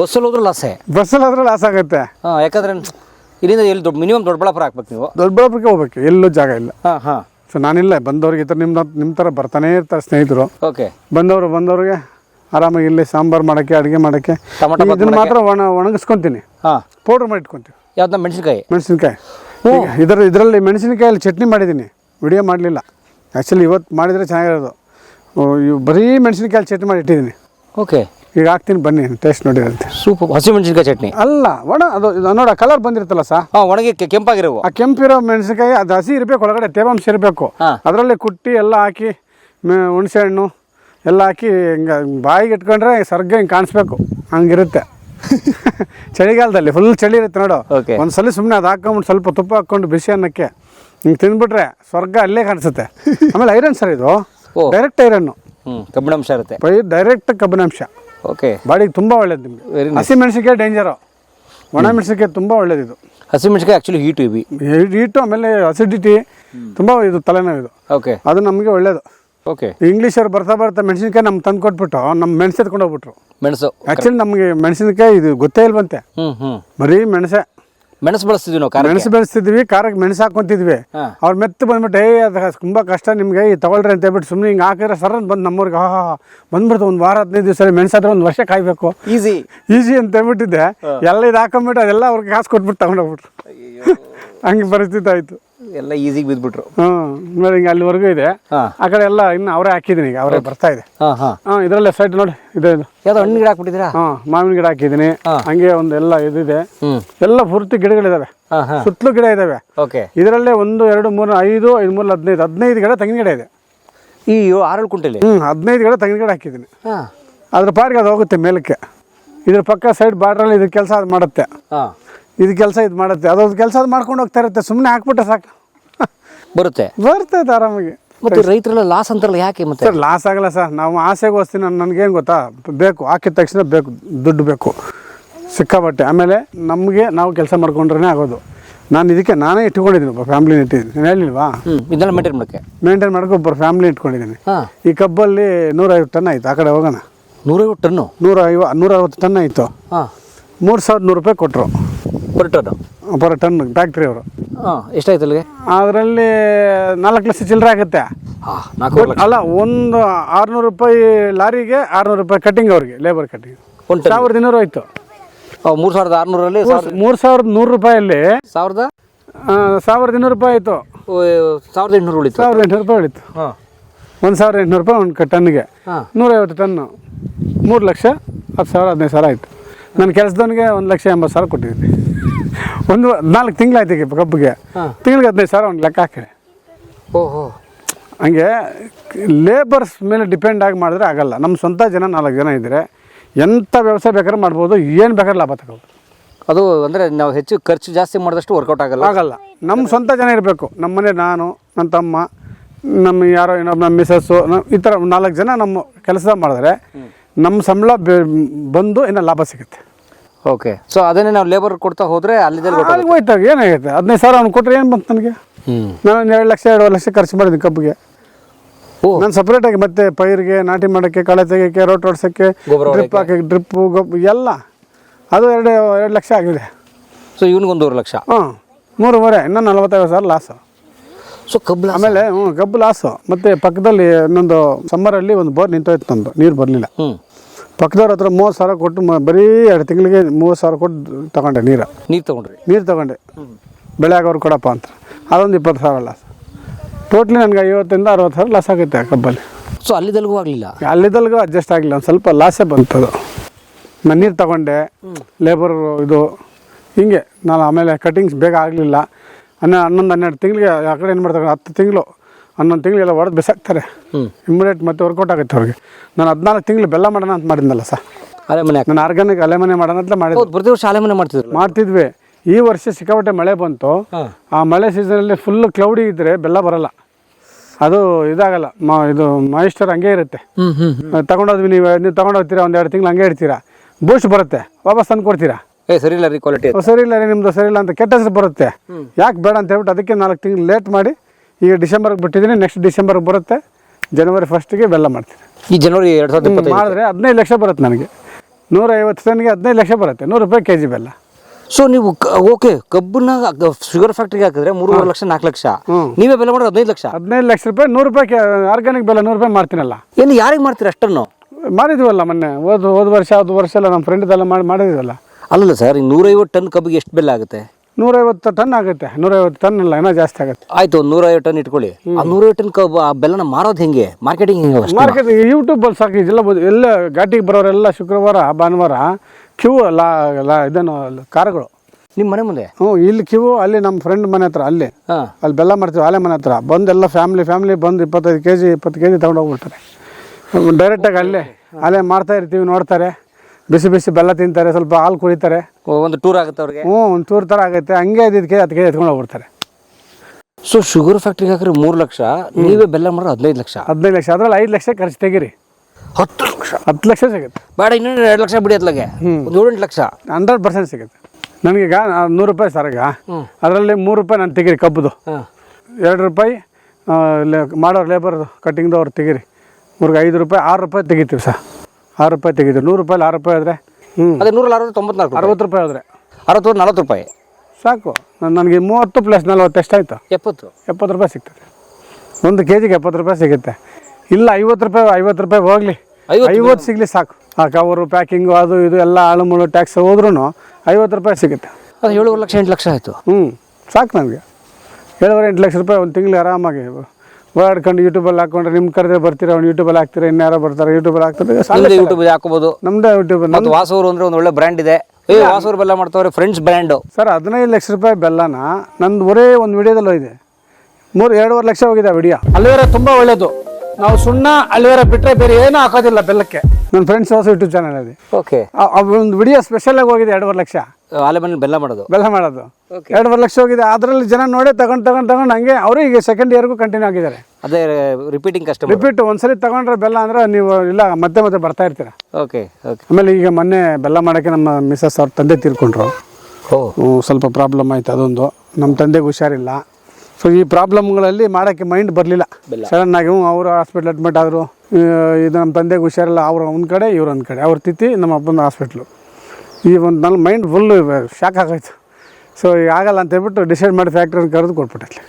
ಬಸ್ಸಲ್ಲಿ ಹೋದ್ರೂ ಲಾಸೆ ಬಸ್ಸಲ್ಲಿ ಹೋದ್ರೂ ಲಾಸ್ ಆಗುತ್ತೆ. ಹಾಂ ಯಾಕಂದ್ರೆ ಇಲ್ಲಿಂದ ಎಲ್ಲಿ ದೊಡ್ಡ ಮಿನಿಮಮ್ ದೊಡ್ಡಬಳ್ಳಾಪುರ ಹಾಕ್ಬೇಕು ನೀವು? ದೊಡ್ಡಬಳ್ಳಾಪುರಕ್ಕೆ ಹೋಗ್ಬೇಕು ಎಲ್ಲೂ ಜಾಗ ಇಲ್ಲ. ಹಾಂ ಹಾಂ. ಸೊ ನಾನಿಲ್ಲ ಬಂದವ್ರಿಗೆ ಈ ಥರ ನಿಮ್ಮ ನಿಮ್ಮ ಥರ ಬರ್ತಾನೇ ಇರ್ತಾರೆ ಸ್ನೇಹಿತರು. ಓಕೆ. ಬಂದವರು ಬಂದವ್ರಿಗೆ ಆರಾಮಾಗಿ ಇಲ್ಲಿ ಸಾಂಬಾರು ಮಾಡೋಕ್ಕೆ ಅಡುಗೆ ಮಾಡೋಕ್ಕೆ. ಟೊಮಟೊ ಇದನ್ನು ಮಾತ್ರ ಒಣ ಒಣಗಿಸ್ಕೊತೀನಿ. ಹಾಂ. ಪೌಡ್ರ್ ಮಾಡಿ ಇಟ್ಕೊತೀವಿ ಯಾವ್ದು ಮೆಣಸಿನ್ಕಾಯಿ? ಮೆಣಸಿನ್ಕಾಯಿ. ಇದರ ಇದರಲ್ಲಿ ಮೆಣಸಿನಕಾಯಲ್ಲಿ ಚಟ್ನಿ ಮಾಡಿದ್ದೀನಿ. ವಿಡಿಯೋ ಮಾಡಲಿಲ್ಲ. ಆ್ಯಕ್ಚುಲಿ ಇವತ್ತು ಮಾಡಿದರೆ ಚೆನ್ನಾಗಿರೋದು. ಇವು ಬರೀ ಮೆಣಸಿನಕಾಯಿ ಚಟ್ನಿ ಮಾಡಿ ಇಟ್ಟಿದ್ದೀನಿ. ಓಕೆ. ಈಗ ಹಾಕ್ತೀನಿ ಬನ್ನಿ ಟೇಸ್ಟ್ ನೋಡಿರಂತೆ ಸೂಪರ್ ಹಸಿ ಮೆಣಸಿನಕಾಯಿ ಚಟ್ನಿ. ಅಲ್ಲ ಒಣ ಅದು ನೋಡ ಕಲರ್ ಬಂದಿರುತ್ತಲ್ಲ ಸಾ? ಒಣಗಿ ಕೆಂಪಾಗಿರೋ ಆ ಕೆಂಪಿರೋ ಮೆಣಸಿನಕಾಯಿ ಅದು ಹಸಿ ಇರಬೇಕು ಒಳಗಡೆ ತೇವಾಂಶ ಇರಬೇಕು. ಅದರಲ್ಲಿ ಕುಟ್ಟಿ ಎಲ್ಲ ಹಾಕಿ ಹುಣಸೆ ಹಣ್ಣು ಎಲ್ಲ ಹಾಕಿ ಹಿಂಗೆ ಬಾಯಿಗೆ ಇಟ್ಕೊಂಡ್ರೆ ಸರ್ಗ ಹಿಂಗೆ ಕಾಣಿಸ್ಬೇಕು. ಹಂಗಿರುತ್ತೆ. ಚಳಿಗಾಲದಲ್ಲಿ ಫುಲ್ ಚಳಿ ಇರುತ್ತೆ ನೋಡು. Okay. ಒಂದ್ಸಲ ಸುಮ್ಮನೆ ಅದು ಹಾಕೊಂಬಿಟ್ಟು ಸ್ವಲ್ಪ ತುಪ್ಪ ಹಾಕೊಂಡು ಬಿಸಿ ಅನ್ನಕ್ಕೆ ಹಿಂಗೆ ತಿಂದ್ಬಿಟ್ರೆ ಸ್ವರ್ಗ ಅಲ್ಲೇ ಕಾಣಿಸುತ್ತೆ. ಆಮೇಲೆ ಐರನ್ ಸರ್ ಇದು. ಓ. ಡೈರೆಕ್ಟ್ ಐರನ್ನು ಹ್ಞೂ ಕಬ್ಬಿಣಾಂಶ ಇರುತ್ತೆ. ಡೈರೆಕ್ಟ್ ಕಬ್ಬಿನಾಂಶ ಓಕೆ ಬಾಡಿಗೆ ತುಂಬ ಒಳ್ಳೇದು ನಿಮಗೆ. Very nice. ಹಸಿ ಮೆಣಸಿಗೆ ಡೇಂಜರು ಒಣ ಮೆಣಸಿಗೆ ತುಂಬ ಒಳ್ಳೇದು ಇದು. ಹಸಿಮೆಣಸಿಕಾಯಿ ಆ್ಯಕ್ಚುಲಿ ಹೀಟ್ ಇವಿ ಹೀಟು ಆಮೇಲೆ ಅಸಿಡಿಟಿ ತುಂಬ ಇದು ತಲೆನೋವು ಇದು. ಓಕೆ ಅದು ನಮಗೆ ಒಳ್ಳೇದು. ಓಕೆ. ಇಂಗ್ಲೀಷರು ಬರ್ತಾ ಬರ್ತಾ ಮೆಣಸಿನಕಾಯಿ ನಮ್ಗೆ ತಂದು ಕೊಟ್ಬಿಟ್ಟು ನಮ್ಮ ಮೆಣಸು ಎತ್ಕೊಂಡು ಹೋಗ್ಬಿಟ್ರು. ಮೆಣಸು ಆ್ಯಕ್ಚುಲಿ ನಮಗೆ ಮೆಣಸಿನಕಾಯಿ ಇದು ಗೊತ್ತೇ ಇಲ್ವಂತೆ. ಬರೀ ಮೆಣಸೆ. ಮೆಣಸು ಬಳಸ್ತಿದ್ವಿ ನಾವು ಖಾರ ಮೆಣಸು ಬೆಳೆಸ್ತಿದ್ವಿ ಖಾರಕ್ಕೆ ಮೆಣಸು ಹಾಕೊಂತಿದ್ವಿ. ಅವ್ರು ಮೆತ್ತು ಬಂದ್ಬಿಟ್ಟು ಏ ಅದು ತುಂಬ ಕಷ್ಟ ನಿಮಗೆ ಈ ತಗೊಳ್ರಿ ಅಂತ ಹೇಳ್ಬಿಟ್ಟು ಸುಮ್ಮನೆ ಹಿಂಗೆ ಹಾಕಿದ್ರೆ ಸರ್ ಬಂದು ನಮ್ಮೂರಿಗೆ ಹಾ ಹಾ ಬಂದ್ಬಿಡ್ತು ಒಂದು ವಾರ ಹದಿನೈದು ದಿವಸ ಮೆಣಸು ಹತ್ರ ಒಂದು ವರ್ಷ ಕಾಯ್ಬೇಕು. ಈಸಿ. ಈಸಿ ಅಂತ ಹೇಳ್ಬಿಟ್ಟಿದ್ದೆ. ಎಲ್ಲ ಇದು ಹಾಕೊಂಬಿಟ್ಟು ಅದೆಲ್ಲ ಅವ್ರಿಗೆ ಕಾಸು ಕೊಟ್ಬಿಟ್ಟು ತಗೊಂಡೋಗ್ಬಿಟ್ರು ಹಂಗೆ ಪರಿಸ್ಥಿತಿ ಆಯಿತು. ಎಲ್ಲ ಈಸಿಗೆ ಬಿದ್ಬಿಟ್ರು. ಹ್ಮ್ ನೋಡಿ ಹಿಂಗೆ ಅಲ್ಲಿವರೆಗೂ ಇದೆ. ಆ ಕಡೆ ಎಲ್ಲ ಇನ್ನು ಅವರೇ ಹಾಕಿದ್ದೀನಿ ಈಗ ಅವರೇ ಬರ್ತಾ ಇದೆ. ಹಾಂ ಹಾಂ. ಹಾಂ ಇದರಲ್ಲೇ ಸೈಡ್ ನೋಡಿ ಇದೆ ಇದು. ಯಾವುದೋ ಹಣ್ಣು ಗಿಡ ಹಾಕ್ಬಿಟ್ಟಿದ್ದೀರಾ? ಹಾಂ ಮಾವಿನ ಗಿಡ ಹಾಕಿದ್ದೀನಿ. ಹಂಗೆ ಒಂದು ಎಲ್ಲ ಇದಿದೆ ಎಲ್ಲ ಪೂರ್ತಿ ಗಿಡಗಳಿದಾವೆ. ಹಾಂ ಹಾಂ. ಸುತ್ತಲೂ ಗಿಡ ಇದಾವೆ. ಓಕೆ. ಇದರಲ್ಲೇ ಒಂದು ಎರಡು ಮೂರು ಐದು ಐದು ಮೂರು ಹದಿನೈದು. ಹದಿನೈದು ಗಿಡ ತೆಂಗಿನ ಗಿಡ ಇದೆ. ಈ ಆರಳು ಕುಂಟೆಲಿ? ಹ್ಞೂ ಹದಿನೈದು ಗಿಡ ತೆಂಗಿನ ಗಿಡ ಹಾಕಿದ್ದೀನಿ. ಹಾಂ. ಅದ್ರ ಪಾಡಿಗೆ ಅದು ಹೋಗುತ್ತೆ ಮೇಲಕ್ಕೆ. ಇದ್ರ ಪಕ್ಕ ಸೈಡ್ ಬಾರ್ಡ್ರಲ್ಲಿ ಇದ್ರ ಕೆಲಸ ಅದು ಮಾಡುತ್ತೆ. ಹಾಂ. ಇದು ಕೆಲಸ ಇದು ಮಾಡುತ್ತೆ. ಅದೊಂದು ಕೆಲಸ ಅದು ಮಾಡ್ಕೊಂಡು ಹೋಗ್ತಾ ಇರುತ್ತೆ. ಸುಮ್ಮನೆ ಹಾಕ್ಬಿಟ್ಟೆ ಸಾಕು. ಬರುತ್ತೆ. ಬರ್ತೈತೆ ಆರಾಮಾಗಿ. ಮತ್ತೆ ರೈತರೆಲ್ಲ ಲಾಸ್ ಅಂತಾರಲ್ಲ ಯಾಕೆ ಮತ್ತೆ? ಸರ್ ಲಾಸ್ ಆಗಲ್ಲ ಸರ್. ನಾವು ಆಸೆಗೋಸ್ಕರ ನಾನು ನನಗೇನು ಗೊತ್ತಾ? ಬೇಕು. ಹಾಕಿದ ತಕ್ಷಣ ಬೇಕು. ದುಡ್ಡು ಬೇಕು. ಸಿಕ್ಕಾಬಟ್ಟೆ ಆಮೇಲೆ ನಮಗೆ ನಾವು ಕೆಲಸ ಮಾಡ್ಕೊಂಡ್ರೇ ಆಗೋದು. ನಾನು ಇದಕ್ಕೆ ನಾನೇ ಇಟ್ಕೊಂಡಿದ್ದೀನಿ ಒಬ್ಬ ಫ್ಯಾಮ್ಲಿ ಇಟ್ಟಿದ್ದೀನಿ ನಾನು ಹೇಳಿಲ್ವಾ? ಇದೆಲ್ಲ ಮೇಂಟೈನ್ ಮಾಡೋಕ್ಕೆ? ಮೇಂಟೈನ್ ಮಾಡೋಕೆ ಒಬ್ಬರು ಫ್ಯಾಮ್ಲಿ ಇಟ್ಕೊಂಡಿದ್ದೀನಿ. ಈ ಕಬ್ಬಲ್ಲಿ ನೂರೈವತ್ತು ಟನ್ ಆಯಿತು. ಆ ಕಡೆ ಹೋಗೋಣ. ನೂರೈವತ್ತು ಟನ್ನು? ನೂರ ಐವ ನೂರೈವತ್ತು ಟನ್ ಆಯಿತು. ಹಾಂ. ಮೂರು ಸಾವಿರದ ನೂರು ರೂಪಾಯಿ ಕೊಟ್ಟರು per ton per ton factory ಅವರು. ಹಾಂ ಎಷ್ಟಾಯ್ತು ಅಲ್ಲಿಗೆ? ಅದರಲ್ಲಿ ನಾಲ್ಕು ಲಕ್ಷ ಚಿಲ್ಲರೆ ಆಗುತ್ತೆ. ಹಾಂ ನಾಲ್ಕು ಲಕ್ಷ. ಅಲ್ಲ ಒಂದು ಆರುನೂರು ರೂಪಾಯಿ ಲಾರಿಗೆ ಆರುನೂರು ರೂಪಾಯಿ ಕಟ್ಟಿಂಗ್ ಅವ್ರಿಗೆ ಲೇಬರ್ ಕಟ್ಟಿಂಗ್ ಒಂದು ಸಾವಿರದ ಇನ್ನೂರು ಆಯಿತು ಮೂರು ಸಾವಿರದ ಆರುನೂರಲ್ಲಿ ಮೂರು ಸಾವಿರದ ನೂರು ರೂಪಾಯಲ್ಲಿ ಸಾವಿರದ? ಸಾವಿರದ ಇನ್ನೂರು ರೂಪಾಯಿ ಆಯಿತು. ಸಾವಿರದ ಎಂಟುನೂರು ಉಳಿತು. ಸಾವಿರದ ಎಂಟುನೂರು ರೂಪಾಯಿ ಉಳಿತು. ಹಾಂ. ಒಂದು ಸಾವಿರದ ಎಂಟುನೂರು ರೂಪಾಯಿ ಒಂದು ಟನ್ನಿಗೆ. ನೂರೈವತ್ತು ಟನ್ನು. ಮೂರು ಲಕ್ಷ ಹತ್ತು ಸಾವಿರ ಹದಿನೈದು ಸಾವಿರ ಆಯಿತು. ನನ್ನ ಕೆಲಸದವನಿಗೆ ಒಂದು ಲಕ್ಷ ಎಂಬತ್ತು ಸಾವಿರ ಕೊಟ್ಟಿದ್ದೀನಿ. ಒಂದು ನಾಲ್ಕು ತಿಂಗಳಾಯ್ತು ಈಗ ಕಬ್ಬಿಗೆ. ತಿಂಗಳಿಗೆ ಹದಿನೈದು ಸಾವಿರ ಒಂದು ಲೆಕ್ಕ ಹಾಕಿದೆ ಓಹೋ. ಹಂಗೆ ಲೇಬರ್ಸ್ ಮೇಲೆ ಡಿಪೆಂಡ್ ಆಗಿ ಮಾಡಿದ್ರೆ ಆಗಲ್ಲ. ನಮ್ಮ ಸ್ವಂತ ಜನ ನಾಲ್ಕು ಜನ ಇದ್ದರೆ ಎಂಥ ವ್ಯವಸಾಯ ಬೇಕಾದ್ರೆ ಮಾಡ್ಬೋದು ಏನು ಬೇಕಾದ್ರೆ ಲಾಭ ತಗೋಬೋದು. ಅದು ಅಂದರೆ ನಾವು ಹೆಚ್ಚು ಖರ್ಚು ಜಾಸ್ತಿ ಮಾಡಿದಷ್ಟು ವರ್ಕೌಟ್ ಆಗಲ್ಲ. ಆಗಲ್ಲ. ನಮ್ಮ ಸ್ವಂತ ಜನ ಇರಬೇಕು. ನಮ್ಮ ಮನೆ ನಾನು ನನ್ನ ತಮ್ಮ ನಮ್ಮ ಯಾರೋ ಏನೋ ನಮ್ಮ ಮಿಸಸ್ಸು ಈ ಥರ ನಾಲ್ಕು ಜನ ನಮ್ಮ ಕೆಲಸ ಮಾಡಿದ್ರೆ ನಮ್ಮ ಸಂಬಳ ಬಂದು ಇನ್ನೂ ಲಾಭ ಸಿಗುತ್ತೆ. ಓಕೆ ಸೊ ಅದನ್ನೇ ನಾವು ಲೇಬರ್ ಕೊಡ್ತಾ ಹೋದ್ರೆ ಅಲ್ಲಿ ಅಲ್ಲಿಗೆ ಹೋಯ್ತಾಗ ಏನಾಗುತ್ತೆ? ಹದಿನೈದು ಸಾವಿರ ಅವ್ನು ಕೊಟ್ಟರೆ ಏನು ಬಂತು ನನಗೆ ನಾನು ಒಂದು ಎರಡು ಲಕ್ಷ ಎರಡು ಲಕ್ಷ ಖರ್ಚು ಮಾಡಿದ್ದೀನಿ ಕಬ್ಬಿಗೆ. ಓ. ನಾನು ಸಪ್ರೇಟಾಗಿ ಮತ್ತೆ ಪೈರಿಗೆ ನಾಟಿ ಮಾಡೋಕ್ಕೆ ಕಳೆ ತೆಗಿಯೋಕ್ಕೆ ರೋಟ್ ಹೊಡ್ಸೋಕ್ಕೆ ಡ್ರಿಪ್ ಹಾಕಕ್ಕೆ ಡ್ರಿಪ್ಪು ಗೊಬ್ಬ ಎಲ್ಲ. ಅದು ಎರಡು ಎರಡು ಲಕ್ಷ ಆಗಿದೆ. ಸೊ ಇವನಿಗೆ ಒಂದೂವರೆ ಲಕ್ಷ? ಹಾಂ ಮೂರುವರೆ ಇನ್ನೂ ನಲ್ವತ್ತೈದು ಸಾವಿರ ಲಾಸು ಸೊ ಕಬ್ಬು ಆಮೇಲೆ ಹ್ಞೂ ಕಬ್ಬು ಲಾಸು ಮತ್ತು ಪಕ್ಕದಲ್ಲಿ ಇನ್ನೊಂದು ಸಮ್ಮರಲ್ಲಿ ಒಂದು ಬೋರ್ ನಿಂತೋಯ್ತು ನಂದು ನೀರು ಬರಲಿಲ್ಲ. ಹ್ಞೂ ಪಕ್ಕದವ್ರ ಹತ್ರ ಮೂವತ್ತು ಸಾವಿರ ಕೊಟ್ಟು ಮ- ಬರೀ ಎರಡು ತಿಂಗಳಿಗೆ ಮೂವತ್ತು ಸಾವಿರ ಕೊಟ್ಟು ತಗೊಂಡೆ ನೀರು. ನೀರು ತೊಗೊಂಡ್ರಿ? ನೀರು ತಗೊಂಡೆ. ಬೆಳೆ ಆಗೋರು ಕೊಡಪ್ಪ ಅಂತ. ಅದೊಂದು ಇಪ್ಪತ್ತು ಸಾವಿರ ಲಾಸ್ ಟೋಟ್ಲಿ ನನಗೆ ಐವತ್ತರಿಂದ ಅರವತ್ತು ಸಾವಿರ ಲಾಸ್ ಆಗುತ್ತೆ ಆ ಕಬ್ಬಲ್ಲಿ. ಸೊ ಅಲ್ಲಿದಲ್ಗೂ ಆಗಲಿಲ್ಲ? ಅಲ್ಲಿದಲ್ಗೂ ಅಡ್ಜಸ್ಟ್ ಆಗಲಿಲ್ಲ. ಒಂದು ಸ್ವಲ್ಪ ಲಾಸೇ ಬಂತದು ನಾನು ನೀರು ತಗೊಂಡೆ ಲೇಬರ್ ಇದು ಹಿಂಗೆ. ನಾನು ಆಮೇಲೆ ಕಟಿಂಗ್ಸ್ ಬೇಗ ಆಗಲಿಲ್ಲ. ಹನ್ನ ಹನ್ನೊಂದು ಹನ್ನೆರಡು ತಿಂಗಳಿಗೆ ಆ ಕಡೆ ಏನು ಮಾಡ್ತಾರೆ ಹತ್ತು ತಿಂಗಳು ಹನ್ನೊಂದು ತಿಂಗಳಿಗೆಲ್ಲ ಹೊಡೆದು ಬೆಸಾಕ್ತಾರೆ. ಇಮಿಡಿಯೇಟ್ ಮತ್ತೆ ವರ್ಕೌಟ್ ಆಗುತ್ತೆ ಅವ್ರಿಗೆ. ನಾನು ಹದಿನಾಲ್ಕು ತಿಂಗಳು ಬೆಲ್ಲ ಮಾಡೋಣ ಅಂತ ಮಾಡಿದ್ನಲ್ಲ ಸರ್. ಅಲೆ ಮನೆ ನಾನು ಆರ್ಗಾನಿಕ್ ಅಲೆ ಮನೆ ಮಾಡೋಣ ಅಂತ ಮಾಡಿದ್ದೆ. ಪ್ರತಿ ವರ್ಷ ಅಲೆಮನೆ ಮನೆ ಮಾಡ್ತಿದ್ರು ಮಾಡ್ತಿದ್ವಿ. ಈ ವರ್ಷ ಸಿಕ್ಕಾಪಟ್ಟೆ ಮಳೆ ಬಂತು. ಆ ಮಳೆ ಸೀಸನಲ್ಲಿ ಫುಲ್ ಕ್ಲೌಡಿ ಇದ್ದರೆ ಬೆಲ್ಲ ಬರಲ್ಲ. ಅದು ಇದಾಗಲ್ಲ. ಮಾ ಇದು ಮಾಯಿಸ್ಟರ್ ಹಂಗೆ ಇರುತ್ತೆ. ತಗೊಂಡೋದ್ವಿ ನೀವು ನೀವು ತಗೊಂಡೋಗ್ತೀರಾ? ಒಂದು ಎರಡು ತಿಂಗಳು ಹಂಗೆ ಇಡ್ತೀರಾ? ಬೂಸ್ಟ್ ಬರುತ್ತೆ. ವಾಪಸ್ ತಂದು ಕೊಡ್ತೀರಾ? ಏ ಸರಿ ಇಲ್ಲ ರೀ ಕ್ವಾಲಿಟಿ ಸರಿ ಇಲ್ಲ ರೀ ನಿಮ್ಮದು ಸರಿ ಇಲ್ಲ ಅಂತ ಕೆಟ್ಟ ಹೆಸರು ಬರುತ್ತೆ. ಯಾಕೆ ಬೇಡ ಅಂತ ಹೇಳ್ಬಿಟ್ಟು ಅದಕ್ಕೆ ನಾಲ್ಕು ತಿಂಗಳು ಲೇಟ್ ಮಾಡಿ ಈಗ ಡಿಸೆಂಬರ್ಗೆ ಬಿಟ್ಟಿದ್ದೀನಿ ನೆಕ್ಸ್ಟ್ ಡಿಸೆಂಬರ್ಗೆ ಬರುತ್ತೆ ಜನವರಿ ಫಸ್ಟಿಗೆ ಬೆಲ್ಲ ಮಾಡ್ತೀನಿ. ಈ ಜನವರಿ ಎರಡು ಸಾವಿರದ ಇಪ್ಪತ್ತೈದು ಮಾಡಿದ್ರೆ ಹದಿನೈದು ಲಕ್ಷ ಬರುತ್ತೆ ನನಗೆ. ನೂರ ಐವತ್ತು ಟನ್ಗೆ ಹದಿನೈದು ಲಕ್ಷ ಬರುತ್ತೆ ನೂರು ರೂಪಾಯಿ ಕೆ ಜಿ ಬೆಲ್ಲ. ಸೊ ನೀವು ಓಕೆ ಕಬ್ಬನ್ನ ಶುಗರ್ ಫ್ಯಾಕ್ಟ್ರಿಗೆ ಹಾಕಿದ್ರೆ ಮೂರುವರೆ ಲಕ್ಷ ನಾಲ್ಕು ಲಕ್ಷ. ನೀವೇ ಬೆಲೆ ಮಾಡೋದು ಹದಿನೈದು ಲಕ್ಷ? ಹದಿನೈದು ಲಕ್ಷ ರೂಪಾಯಿ ನೂರು ರೂಪಾಯಿ ಆರ್ಗ್ಯಾನಿಕ್ ಬೆಲ್ಲ ನೂರು ರೂಪಾಯಿ ಮಾಡ್ತೀನಲ್ಲ. ಎಲ್ಲಿ ಯಾರಿಗೆ ಮಾಡ್ತೀರ ಅಷ್ಟನ್ನು? ಮಾಡಿದ್ವಲ್ಲ ಮೊನ್ನೆ ಹೋದ ಹೋದ ವರ್ಷ ಹೋದ ವರ್ಷ ಎಲ್ಲ ನಮ್ಮ ಫ್ರೆಂಡ್ದೆಲ್ಲ ಮಾಡಿ ಮಾಡಿದ್ವಲ್ಲ. ಅಲ್ಲಲ್ಲ ಸರ್ ಈಗ ನೂರೈವತ್ತು ಟನ್ ಕಬ್ಬಿಗೆ ಎಷ್ಟು ಬೆಲೆ ಆಗುತ್ತೆ? ನೂರೈವತ್ತು ಟನ್ ಆಗುತ್ತೆ. ನೂರೈವತ್ತು ಟನ್ ಅಲ್ಲ ಏನೋ ಜಾಸ್ತಿ ಆಗುತ್ತೆ. ಆಯ್ತು ಒಂದು ನೂರೈವತ್ತು ಟನ್ ಇಟ್ಕೊಳ್ಳಿ. ಆ ನೂರೈವತ್ತು ಟನ್ ಕಬ್ಬು ಆ ಬೆಲ್ಲನ ಮಾರೋದು ಹೆಂಗೆ? ಮಾರ್ಕೆಟಿಂಗ್ ಹೆಂಗೆ ಮಾರ್ಕೆಟಿಂಗ್ ಮಾರ್ಕೆಟ್ ಯೂಟ್ಯೂಬಲ್ಲಿ ಸಾಕು ಇದೆಲ್ಲ ಬ- ಎಲ್ಲ ಘಾಟಿಗೆ ಬರೋರೆಲ್ಲ ಶುಕ್ರವಾರ ಭಾನುವಾರ ಕ್ಯೂ ಲಾ ಲಾ ಇದನ್ನು ಕಾರುಗಳು. ನಿಮ್ಮ ಮನೆ ಮುಂದೆ? ಹ್ಞೂ ಇಲ್ಲಿ ಕ್ಯೂ ಅಲ್ಲಿ ನಮ್ಮ ಫ್ರೆಂಡ್ ಮನೆ ಹತ್ರ ಅಲ್ಲಿ. ಹಾಂ. ಅಲ್ಲಿ ಬೆಲ್ಲ ಮಾಡ್ತೀವಿ ಆಲೆ ಮನೆ ಹತ್ರ. ಬಂದೆಲ್ಲ ಫ್ಯಾಮಿಲಿ ಫ್ಯಾಮಿಲಿ ಬಂದು ಇಪ್ಪತ್ತೈದು ಕೆ ಜಿ ಇಪ್ಪತ್ತು ಕೆ ಜಿ ತೊಗೊಂಡೋಗ್ಬಿಡ್ತಾರೆ ಡೈರೆಕ್ಟಾಗಿ ಅಲ್ಲೇ ಅಲ್ಲೇ ಮಾಡ್ತಾ ಇರ್ತೀವಿ ನೋಡ್ತಾರೆ. ಬಿಸಿ ಬಿಸಿ ಬೆಲ್ಲ ತಿಂತಾರೆ ಸ್ವಲ್ಪ ಹಾಲು ಕುಡಿತಾರೆ. ಒಂದು ಟೂರ್ ಆಗುತ್ತೆ ಅವ್ರಿಗೆ? ಹ್ಞೂ ಒಂದು ಟೂರ್ ಥರ ಆಗುತ್ತೆ. ಹಂಗೆ ಅದಕ್ಕೆ ಅದಕ್ಕೆ ಎತ್ಕೊಂಡು ಹೋಗ್ಬಿಡ್ತಾರೆ. ಸೊ ಶುಗರ್ ಫ್ಯಾಕ್ಟ್ರಿಗೆ ಹಾಕಿದ್ರೆ ಮೂರು ಲಕ್ಷ ನೀವೇ ಬೆಲ್ಲ ಮಾಡಿದ್ರೆ ಹದಿನೈದು ಲಕ್ಷ. ಹದಿನೈದು ಲಕ್ಷ. ಅದ್ರಲ್ಲಿ ಐದು ಲಕ್ಷ ಖರ್ಚು ತೆಗೀರಿ. ಹತ್ತು ಲಕ್ಷ? ಹತ್ತು ಲಕ್ಷ ಸಿಗುತ್ತೆ. ಬೇಡ ಇನ್ನೊಂದು ಎರಡು ಲಕ್ಷ ಬಿಡಿ ಅತ್ಲಾಗೆ ಒಂದು ಏಳೆಂಟು ಲಕ್ಷ. ಹಂಡ್ರೆಡ್ ಪರ್ಸೆಂಟ್ ಸಿಗುತ್ತೆ. ನನಗೀಗ ನೂರು ರೂಪಾಯಿ ಸರ್ ಈಗ. ಅದರಲ್ಲಿ ಮೂರು ರೂಪಾಯಿ ನಾನು ತೆಗೀರಿ ಕಬ್ಬುದು. ಎರಡು ರೂಪಾಯಿ ಮಾಡೋರು ಲೇಬರ್ದು ಕಟ್ಟಿಂಗ್ದು ಅವ್ರು ತೆಗೀರಿ. ಮೂರ್ಗೆ ಐದು ರೂಪಾಯಿ ಆರು ರೂಪಾಯಿ ತೆಗಿತೀವಿ ಸರ್. ಆರು ರೂಪಾಯಿ ತೆಗಿದ್ರು. ನೂರು ರೂಪಾಯಿ ಆರು ರೂಪಾಯಿ ಆದರೆ? ಹ್ಞೂ ಅದೇ ನೂರಲ್ಲಿ ಅರವತ್ತು ತೊಂಬತ್ನಾಲ್ಕು ಅರವತ್ತು ರೂಪಾಯಿ ಆದರೆ? ಅರವತ್ತು ನಲ್ವತ್ತು ರೂಪಾಯಿ. ಸಾಕು. ನನ್- ನನಗೆ ಮೂವತ್ತು ಪ್ಲಸ್ ನಲ್ವತ್ತು ಎಷ್ಟಾಯ್ತು ಎಪ್ಪತ್ತು. ಎಪ್ಪತ್ತು ರೂಪಾಯಿ ಸಿಗ್ತದೆ. ಒಂದು ಕೆ ಜಿಗೆ ಎಪ್ಪತ್ತು ರೂಪಾಯಿ ಸಿಗುತ್ತೆ. ಇಲ್ಲ ಐವತ್ತು ರೂಪಾಯಿ ಐವತ್ತು ರೂಪಾಯಿ ಹೋಗಲಿ. ಐವತ್ತು ಸಿಗಲಿ ಸಾಕು. ಆ ಕವರು ಪ್ಯಾಕಿಂಗು ಅದು ಇದು ಎಲ್ಲ ಆಳು ಮುಳು ಟ್ಯಾಕ್ಸ್ ಹೋದ್ರೂ ಐವತ್ತು ರೂಪಾಯಿ ಸಿಗುತ್ತೆ. ಅದು ಏಳುವರೆ ಲಕ್ಷ ಎಂಟು ಲಕ್ಷ ಆಯಿತು. ಹ್ಞೂ ಸಾಕು ನನಗೆ. ಏಳುವರೆ ಎಂಟು ಲಕ್ಷ ರೂಪಾಯಿ ಒಂದು ತಿಂಗಳು ಆರಾಮಾಗಿ ಓಡಾಡ್ಕೊಂಡು ಯೂಟ್ಯೂಬಲ್ಲಿ ಹಾಕೊಂಡ್ರೆ ನಿಮ್ಮ ಕರೆದ್ರೆ ಬರ್ತೀರಾ? ಅವ್ನು ಯೂಟ್ಯೂಬಲ್ಲಿ ಹಾಕ್ತೀರಾ? ಇನ್ಯಾರೋ ಬರ್ತಾರೆ ಯೂಟ್ಯೂಬಲ್ಲಿ ಹಾಕ್ತಾರೆ. ಯೂಟ್ಯೂಬಲ್ಲಿ ಯೂಟ್ಯೂಬ್ ಹಾಕೋಬೋದು. ನಮ್ದೇ ಯೂಟ್ಯೂಬ್ ಮತ್ತು ವಾಸೂರು ಅಂದ್ರೆ ಒಂದು ಒಳ್ಳೆ ಬ್ರ್ಯಾಂಡ್ ಇದೆ. ಏ ವಾಸೂರು ಬೆಲ್ಲ ಮಾಡ್ತಾವ್ರೆ ಫ್ರೆಂಡ್ಸ್ ಬ್ರ್ಯಾಂಡು ಸರ್ ಹದಿನೈದು ಲಕ್ಷ ರೂಪಾಯಿ ಬೆಲ್ಲನ ನಂದು ಒರೇ ಒಂದು ವಿಡಿಯೋದಲ್ಲಿ ಇದೆ. ಮೂರು ಎರಡೂವರೆ ಲಕ್ಷ ಹೋಗಿದೆ ವಿಡಿಯೋ. ಅಲ್ವೇರ ತುಂಬ ಒಳ್ಳೇದು. ನಾವು ಸುಣ್ಣ ಅಲ್ವೇರ ಬಿಟ್ಟರೆ ಬೇರೆ ಏನೂ ಹಾಕೋದಿಲ್ಲ ಬೆಲ್ಲಕ್ಕೆ. ನನ್ನ ಫ್ರೆಂಡ್ಸ್ ಹೊಸ ಯೂಟ್ಯೂಬ್ ಚಾನಲ್ ಓಕೆ ಆ- ಆ ಒಂದು ವಿಡಿಯೋ ಸ್ಪೆಷಲಾಗಿ ಹೋಗಿದೆ ಎರಡೂವರೆ ಲಕ್ಷ. ಆಲೆ ಮನೇಲಿ ಬೆಲ್ಲ ಮಾಡೋದು. ಬೆಲ್ಲ ಮಾಡೋದು. ಎರಡೂವರೆ ಲಕ್ಷ ಹೋಗಿದೆ. ಅದರಲ್ಲಿ ಜನ ನೋಡೇ ತಗೊಂಡು ತಗೊಂಡು ತಗೊಂಡು ಹಂಗೆ ಅವರು ಈಗ ಸೆಕೆಂಡ್ ಇಯರ್ಗೂ ಕಂಟಿನ್ಯೂ ಆಗಿದ್ದಾರೆ. ಅದೇ ರಿಪೀಟಿಂಗ್ ಕಸ್ಟಮರ್ ರಿಪೀಟ್ ಒಂದ್ಸಲಿ ತಗೊಂಡ್ರೆ ಬೆಲ್ಲ ಅಂದ್ರೆ ನೀವು ಇಲ್ಲ ಮತ್ತೆ ಮತ್ತೆ ಬರ್ತಾ ಇರ್ತೀರಾ? ಓಕೆ ಓಕೆ ಆಮೇಲೆ ಈಗ ಮೊನ್ನೆ ಬೆಲ್ಲ ಮಾಡೋಕ್ಕೆ ನಮ್ಮ ಮಿಸಸ್ ಅವ್ರ ತಂದೆ ತೀರ್ಕೊಂಡ್ರು. ಸ್ವಲ್ಪ ಪ್ರಾಬ್ಲಮ್ ಆಯ್ತು ಅದೊಂದು. ನಮ್ಮ ತಂದೆಗೆ ಹುಷಾರಿಲ್ಲ. ಸೊ ಈ ಪ್ರಾಬ್ಲಮ್ಗಳಲ್ಲಿ ಮಾಡೋಕ್ಕೆ ಮೈಂಡ್ ಬರಲಿಲ್ಲ. ಸಡನ್ ಆಗಿ ಅವರು ಹಾಸ್ಪಿಟ್ಲ್ ಅಡ್ಮಿಟ್ ಆದರು. ಇದು ನಮ್ಮ ತಂದೆಗೆ ಹುಷಾರಿಲ್ಲ ಅವ್ರ ಒಂದು ಕಡೆ ಇವ್ರ ಒಂದು ಕಡೆ. ಅವ್ರ ತಿಥಿ ನಮ್ಮ ಅಪ್ಪನ ಹಾಸ್ಪಿಟ್ಲು ಈ ಒಂದು ನನ್ನ ಮೈಂಡ್ ಫುಲ್ ಶಾಕ್ ಆಗೋಯ್ತು. ಸೊ ಈಗ ಆಗಲ್ಲ ಅಂತ ಹೇಳ್ಬಿಟ್ಟು ಡಿಸೈಡ್ ಮಾಡಿ ಫ್ಯಾಕ್ಟ್ರಿ ಕರೆದು ಕೊಟ್ಬಿಟ್ಟೆ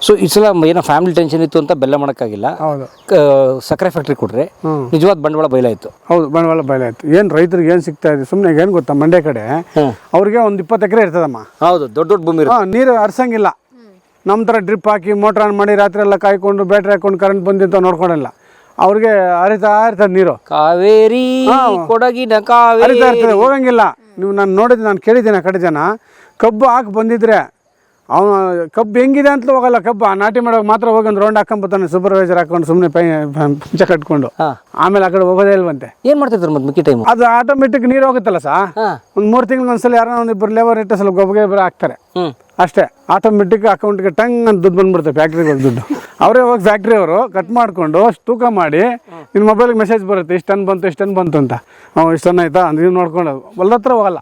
ಸೊ ಈ ಸಲ ಏನೋ ಫ್ಯಾಮಿಲಿ ಟೆನ್ಷನ್ ಇತ್ತು ಅಂತ ಬೆಲ್ಲ ಮಾಡೋಕ್ಕಾಗಿಲ್ಲ. ಹೌದು. ಕ- ಸಕ್ಕರೆ ಫ್ಯಾಕ್ಟ್ರಿ ಕೊಟ್ರೆ ನಿಜವಾದ ಬಂಡವಾಳ ಬಯಲಾಯಿತು ಹೌದು ಬಂಡವಾಳ ಬಯಲಾಯ್ತು ಏನು ರೈತರಿಗೆ ಏನು ಸಿಗ್ತಾ ಇದೆ? ಸುಮ್ಮನೆ ಏನು ಗೊತ್ತಾ ಮಂಡ್ಯ ಕಡೆ? ಅವ್ರಿಗೆ ಒಂದು ಇಪ್ಪತ್ತು ಎಕರೆ ಇರ್ತದಮ್ಮ. ಹೌದು ದೊಡ್ಡ ದೊಡ್ಡ ಭೂಮಿ ಇರುತ್ತೆ. ಹಾಂ ನೀರು ಹರ್ಸಂಗಿಲ್ಲ. ನಮ್ಮ ಥರ ಡ್ರಿಪ್ ಹಾಕಿ ಮೋಟ್ರ್ ಆನ್ ಮಾಡಿ ರಾತ್ರಿ ಎಲ್ಲ ಕಾಯ್ಕೊಂಡು ಬ್ಯಾಟ್ರಿ ಹಾಕೊಂಡು ಕರೆಂಟ್ ಬಂದಿಂತ ನೋಡ್ಕೊಳಲ್ಲ. ಅವ್ರಿಗೆ ಹರಿತಾ ಇರ್ತದೆ ನೀರು. ಕಾವೇರಿ ಕೊಡಗಿನ ಕಾವೇರಿ. ಹರಿತಾ ಇರ್ತದೆ ಹೋಗಂಗಿಲ್ಲ. ನೀವು ನಾನು ನೋಡಿದ್ದೆ ನಾನು ಕೇಳಿದ್ದೀನಿ ಆ ಕಡೆ ಜನ. ಕಬ್ಬು ಹಾಕಿ ಬಂದಿದ್ರೆ ಅವನು ಕಬ್ಬು ಹೆಂಗಿದೆ ಅಂತ ಹೋಗಲ್ಲ ಕಬ್ಬು. ಆ ನಾಟಿ ಮಾಡೋಕೆ ಮಾತ್ರ ಹೋಗಿ ಒಂದು ರೌಂಡ್ ಬರ್ತಾನೆ ಸೂಪರ್ವೈಸರ್ ಹಾಕೊಂಡು ಸುಮ್ಮನೆ ಪೈ ಪಂಚ ಕಟ್ಕೊಂಡು. ಆಮೇಲೆ ಆ ಕಡೆ ಹೋಗೋದೇ ಇಲ್ವಂತೆ. ಏನ್ ಮಾಡ್ತಿದ್ರು ಮತ್ತೆ ಮಿಕ್ಕಿ ಟೈಮ್ ಅದು ಆಟೋಮೆಟಿಕ್ ನೀರು ಹೋಗುತ್ತಲ್ಲ ಸಾ? ಒಂದ್ ಮೂರು ತಿಂಗಳು ಒಂದ್ಸಲ ಯಾರೋ ಒಂದು ಇಬ್ಬರು ಲೇಬರ್ ಇಟ್ಟು ಸ್ವಲ್ಪ ಗೊಬ್ಬರ ಗೊಬ್ಬರ ಹಾಕ್ತಾರೆ. ಅಷ್ಟೇ. ಆಟೋಮೆಟಿಕ್ ಅಕೌಂಟ್ಗೆ ಟಂಗ್ ಅಂತ ದುಡ್ಡು ಬಂದ್ಬಿಡುತ್ತೆ ಫ್ಯಾಕ್ಟ್ರಿಗೆ ಹೋಗಿ ದುಡ್ಡು. ಅವರೇ ಹೋಗಿ ಫ್ಯಾಕ್ಟ್ರಿ ಅವರು ಕಟ್ ಮಾಡಿಕೊಂಡು ತೂಕ ಮಾಡಿ ನಿಮ್ಮ ಮೊಬೈಲ್ಗೆ ಮೆಸೇಜ್ ಬರುತ್ತೆ ಇಷ್ಟು ಟನ್ ಬಂತು ಇಷ್ಟನ್ ಟನ್ ಬಂತು ಅಂತ. ಅವ್ನು ಇಷ್ಟು ಟನ್ ಆಯ್ತಾ? ನೀವು ನೋಡ್ಕೊಂಡು ಹೊಲ್ದ ಹತ್ರ ಹೋಗಲ್ಲ.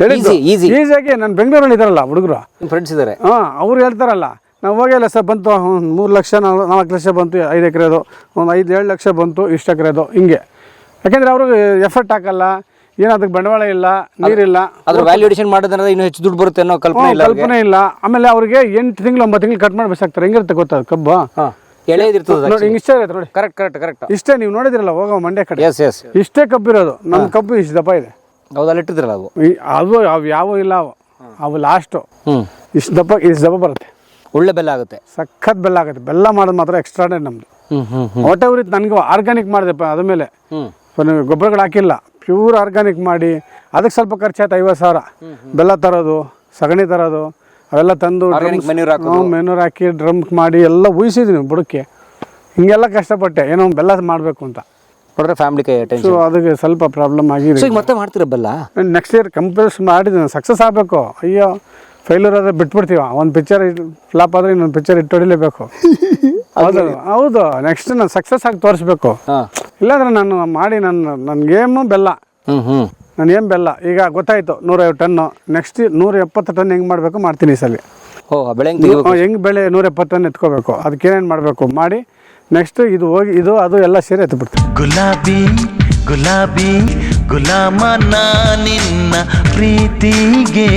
ಹೇಳಿದ್ದು. ಈಸಿಯಾಗಿ ನಾನು ಬೆಂಗಳೂರಲ್ಲಿ ಇದ್ದಾರಲ್ಲ ಹುಡುಗರು. ಫ್ರೆಂಡ್ಸ್ ಇದಾರೆ? ಹಾ ಅವ್ರು ಹೇಳ್ತಾರಲ್ಲ ನಾವು ಹೋಗಿಲ್ಲ ಸರ್ ಬಂತು ಒಂದು ಮೂರು ಲಕ್ಷ ನಾಲ್ಕು ನಾಲ್ಕು ಲಕ್ಷ ಬಂತು ಐದು ಎಕರೆದು ಒಂದು ಐದು ಏಳು ಲಕ್ಷ ಬಂತು ಇಷ್ಟು ಎಕರೆದು ಹಿಂಗೆ. ಯಾಕೆಂದ್ರೆ ಅವ್ರಿಗೆ ಎಫರ್ಟ್ ಹಾಕಲ್ಲ ಏನು ಅದಕ್ಕೆ ಬಂಡವಾಳ ಇಲ್ಲ ನೀರಿಲ್ಲ ಅದ್ರ ವ್ಯಾಲ್ಯೂಡೇಷನ್ ಮಾಡೋದ್ರೆ ಇನ್ನೂ ಹೆಚ್ಚು ದುಡ್ಡು ಬರುತ್ತೆ ಅನ್ನೋ ಕಲ್ಪನೆ ಇಲ್ಲ ಕಲ್ಪನೆ ಇಲ್ಲ. ಆಮೇಲೆ ಅವ್ರಿಗೆ ಎಂಟು ತಿಂಗಳು ಒಂಬತ್ತು ತಿಂಗಳು ಕಟ್ ಮಾಡಿ ಬೆಸಾಕ್ತಾರೆ ಹೆಂಗಿರುತ್ತೆ ಗೊತ್ತಾ ಕಬ್ಬು? ಹಾ ಎಳೆದಿರ್ತದೆ ನೋಡಿ ಹಿಂಗೆ ಇಷ್ಟೇ ಇರುತ್ತೆ ನೋಡಿ. ಕರೆಕ್ಟ್ ಕರೆಕ್ಟ್ ಕರೆಕ್ಟ್ ಇಷ್ಟೇ ನೀವು ನೋಡಿದಿರಲ್ಲ ಹೋಗೋ ಮಂಡ್ಯ ಕಡೆ. ಎಸ್ ಎಸ್ ಇಷ್ಟೇ ಕಬ್ಬಿರೋದು ನಮ್ಮ ಕಬ್ಬು ಇಷ್ಟು ದಪ್ಪ ಇದೆ. ಹೌದು ಅಲ್ಲಿ ಇಟ್ಟಿದ್ರಲ್ಲ ಅವು? ಈ- ಅದು ಅವು ಯಾವ ಇಲ್ಲ ಅವು. ಅವು ಲಾಸ್ಟು ಇಷ್ಟು ದಪ್ಪ ಇಷ್ಟು ದಪ್ಪ ಬರುತ್ತೆ. ಒಳ್ಳೆ ಬೆಲ್ಲ ಆಗುತ್ತೆ. ಸಖತ್ ಬೆಲ್ಲ ಆಗುತ್ತೆ. ಬೆಲ್ಲ ಮಾಡೋದು ಮಾತ್ರ ಎಕ್ಸ್ಟ್ರಾ ನಮ್ಮದು ಹ್ಮ್ ಹೊಟ್ಟೆ ಉರಿತು ನನಗೆ ಆರ್ಗ್ಯಾನಿಕ್ ಮಾಡಿದೆಪ್ಪ ಅದ್ರ ಮೇಲೆ. ಗೊಬ್ಬರಗಳು ಹಾಕಿಲ್ಲ. ಪ್ಯೂರ್ ಆರ್ಗ್ಯಾನಿಕ್ ಮಾಡಿ ಅದಕ್ಕೆ ಸ್ವಲ್ಪ ಖರ್ಚಾಯ್ತು ಐವತ್ತು ಸಾವಿರ. ಬೆಲ್ಲ ತರೋದು ಸಗಣಿ ತರೋದು ಅವೆಲ್ಲ ತಂದು Organic manure ಹಾಕೋದು. ಮೆನೂರ್ ಹಾಕಿ ಡ್ರಮ್ ಮಾಡಿ ಎಲ್ಲ ಉಯಿಸಿದ್ವಿ ಬುಡಕ್ಕೆ. ಹಿಂಗೆಲ್ಲ ಕಷ್ಟಪಟ್ಟೆ. ಏನೋ ಬೆಲ್ಲ ಮಾಡಬೇಕು ಅಂತ. ನೋಡ್ರೆ ಫ್ಯಾಮಿಲಿ ಕೈ ಸೊ ಟೆನ್ಷನ್ ಅದಕ್ಕೆ ಸ್ವಲ್ಪ ಪ್ರಾಬ್ಲಮ್ ಆಗಿದೆ ಸೊ ಈಗ ಮತ್ತೆ ಮಾಡ್ತೀರಾ ಬೆಲ್ಲ? ನೆಕ್ಸ್ಟ್ ಇಯರ್ ಕಂಪೇರ್ಸ್ ಮಾಡಿದ್ದೀನಿ ಸಕ್ಸಸ್ ಆಗಬೇಕು. ಅಯ್ಯೋ ಫೇಲ್ಯೂರ್ ಆದರೆ ಬಿಟ್ಬಿಡ್ತೀವ. ಒಂದು ಪಿಕ್ಚರ್ ಫ್ಲಾಪ್ ಆದರೆ ಇನ್ನೊಂದು ಪಿಕ್ಚರ್ ಇಟ್ಟು ಹೊಡಿಲೇಬೇಕು. ಹೌದು ಹೌದು. ನೆಕ್ಸ್ಟ್ ನಾನು ಸಕ್ಸಸ್ ಆಗಿ ತೋರಿಸ್ಬೇಕು. ಹಾ. ಇಲ್ಲಾಂದ್ರೆ ನಾನು ಮಾಡಿ ನನ್ನ ನನ್ನ ಗೇಮು ಬೆಲ್ಲ. ಹ್ಮ್ ಹ್ಮ್. ನಾನು ಏನು ಬೆಲ್ಲ. ಈಗ ಗೊತ್ತಾಯ್ತು ನೂರೈವತ್ತು ಟನ್ನು. ನೆಕ್ಸ್ಟ್ ನೂರ ಎಪ್ಪತ್ತು ಟನ್ ಹೆಂಗೆ ಮಾಡಬೇಕು ಮಾಡ್ತೀನಿ ಈ ಸಲ. ಓ ಬೆಳೆ ಹೆಂಗ್ ತೆಗಿಬೇಕು? ಹೆಂಗೆ ಬೆಳೆ ನೂರ ಎಪ್ಪತ್ತು ಟನ್ ಎತ್ಕೋಬೇಕು? ಅದಕ್ಕೆ ಏನೇನು ಮಾಡಬೇಕು? ಮಾಡಿ ನೆಕ್ಸ್ಟ್ ಇದು ಹೋಗಿ ಇದು ಅದು ಎಲ್ಲ ಸೇರಿ ಎತ್ಬಿಡ್ತೀನಿ ಗುಲಾಬಿ ಗುಲಾಬಿ ಗುಲಾಮ ನಿನ್ನ ಪ್ರೀತಿಗೆ.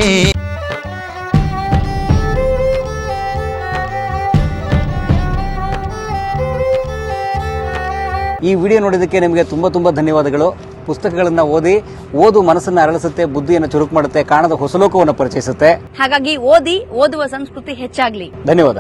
ಈ ವಿಡಿಯೋ ನೋಡಿದ್ದಕ್ಕೆ ನಿಮಗೆ ತುಂಬ ತುಂಬ ಧನ್ಯವಾದಗಳು. ಪುಸ್ತಕಗಳನ್ನು ಓದಿ ಓದು ಮನಸ್ಸನ್ನು ಅರಳಿಸುತ್ತೆ ಬುದ್ಧಿಯನ್ನು ಚುರುಕು ಮಾಡುತ್ತೆ ಕಾಣದ ಹೊಸಲೋಕವನ್ನು ಪರಿಚಯಿಸುತ್ತೆ. ಹಾಗಾಗಿ ಓದಿ ಓದುವ ಸಂಸ್ಕೃತಿ ಹೆಚ್ಚಾಗ್ಲಿ. ಧನ್ಯವಾದ.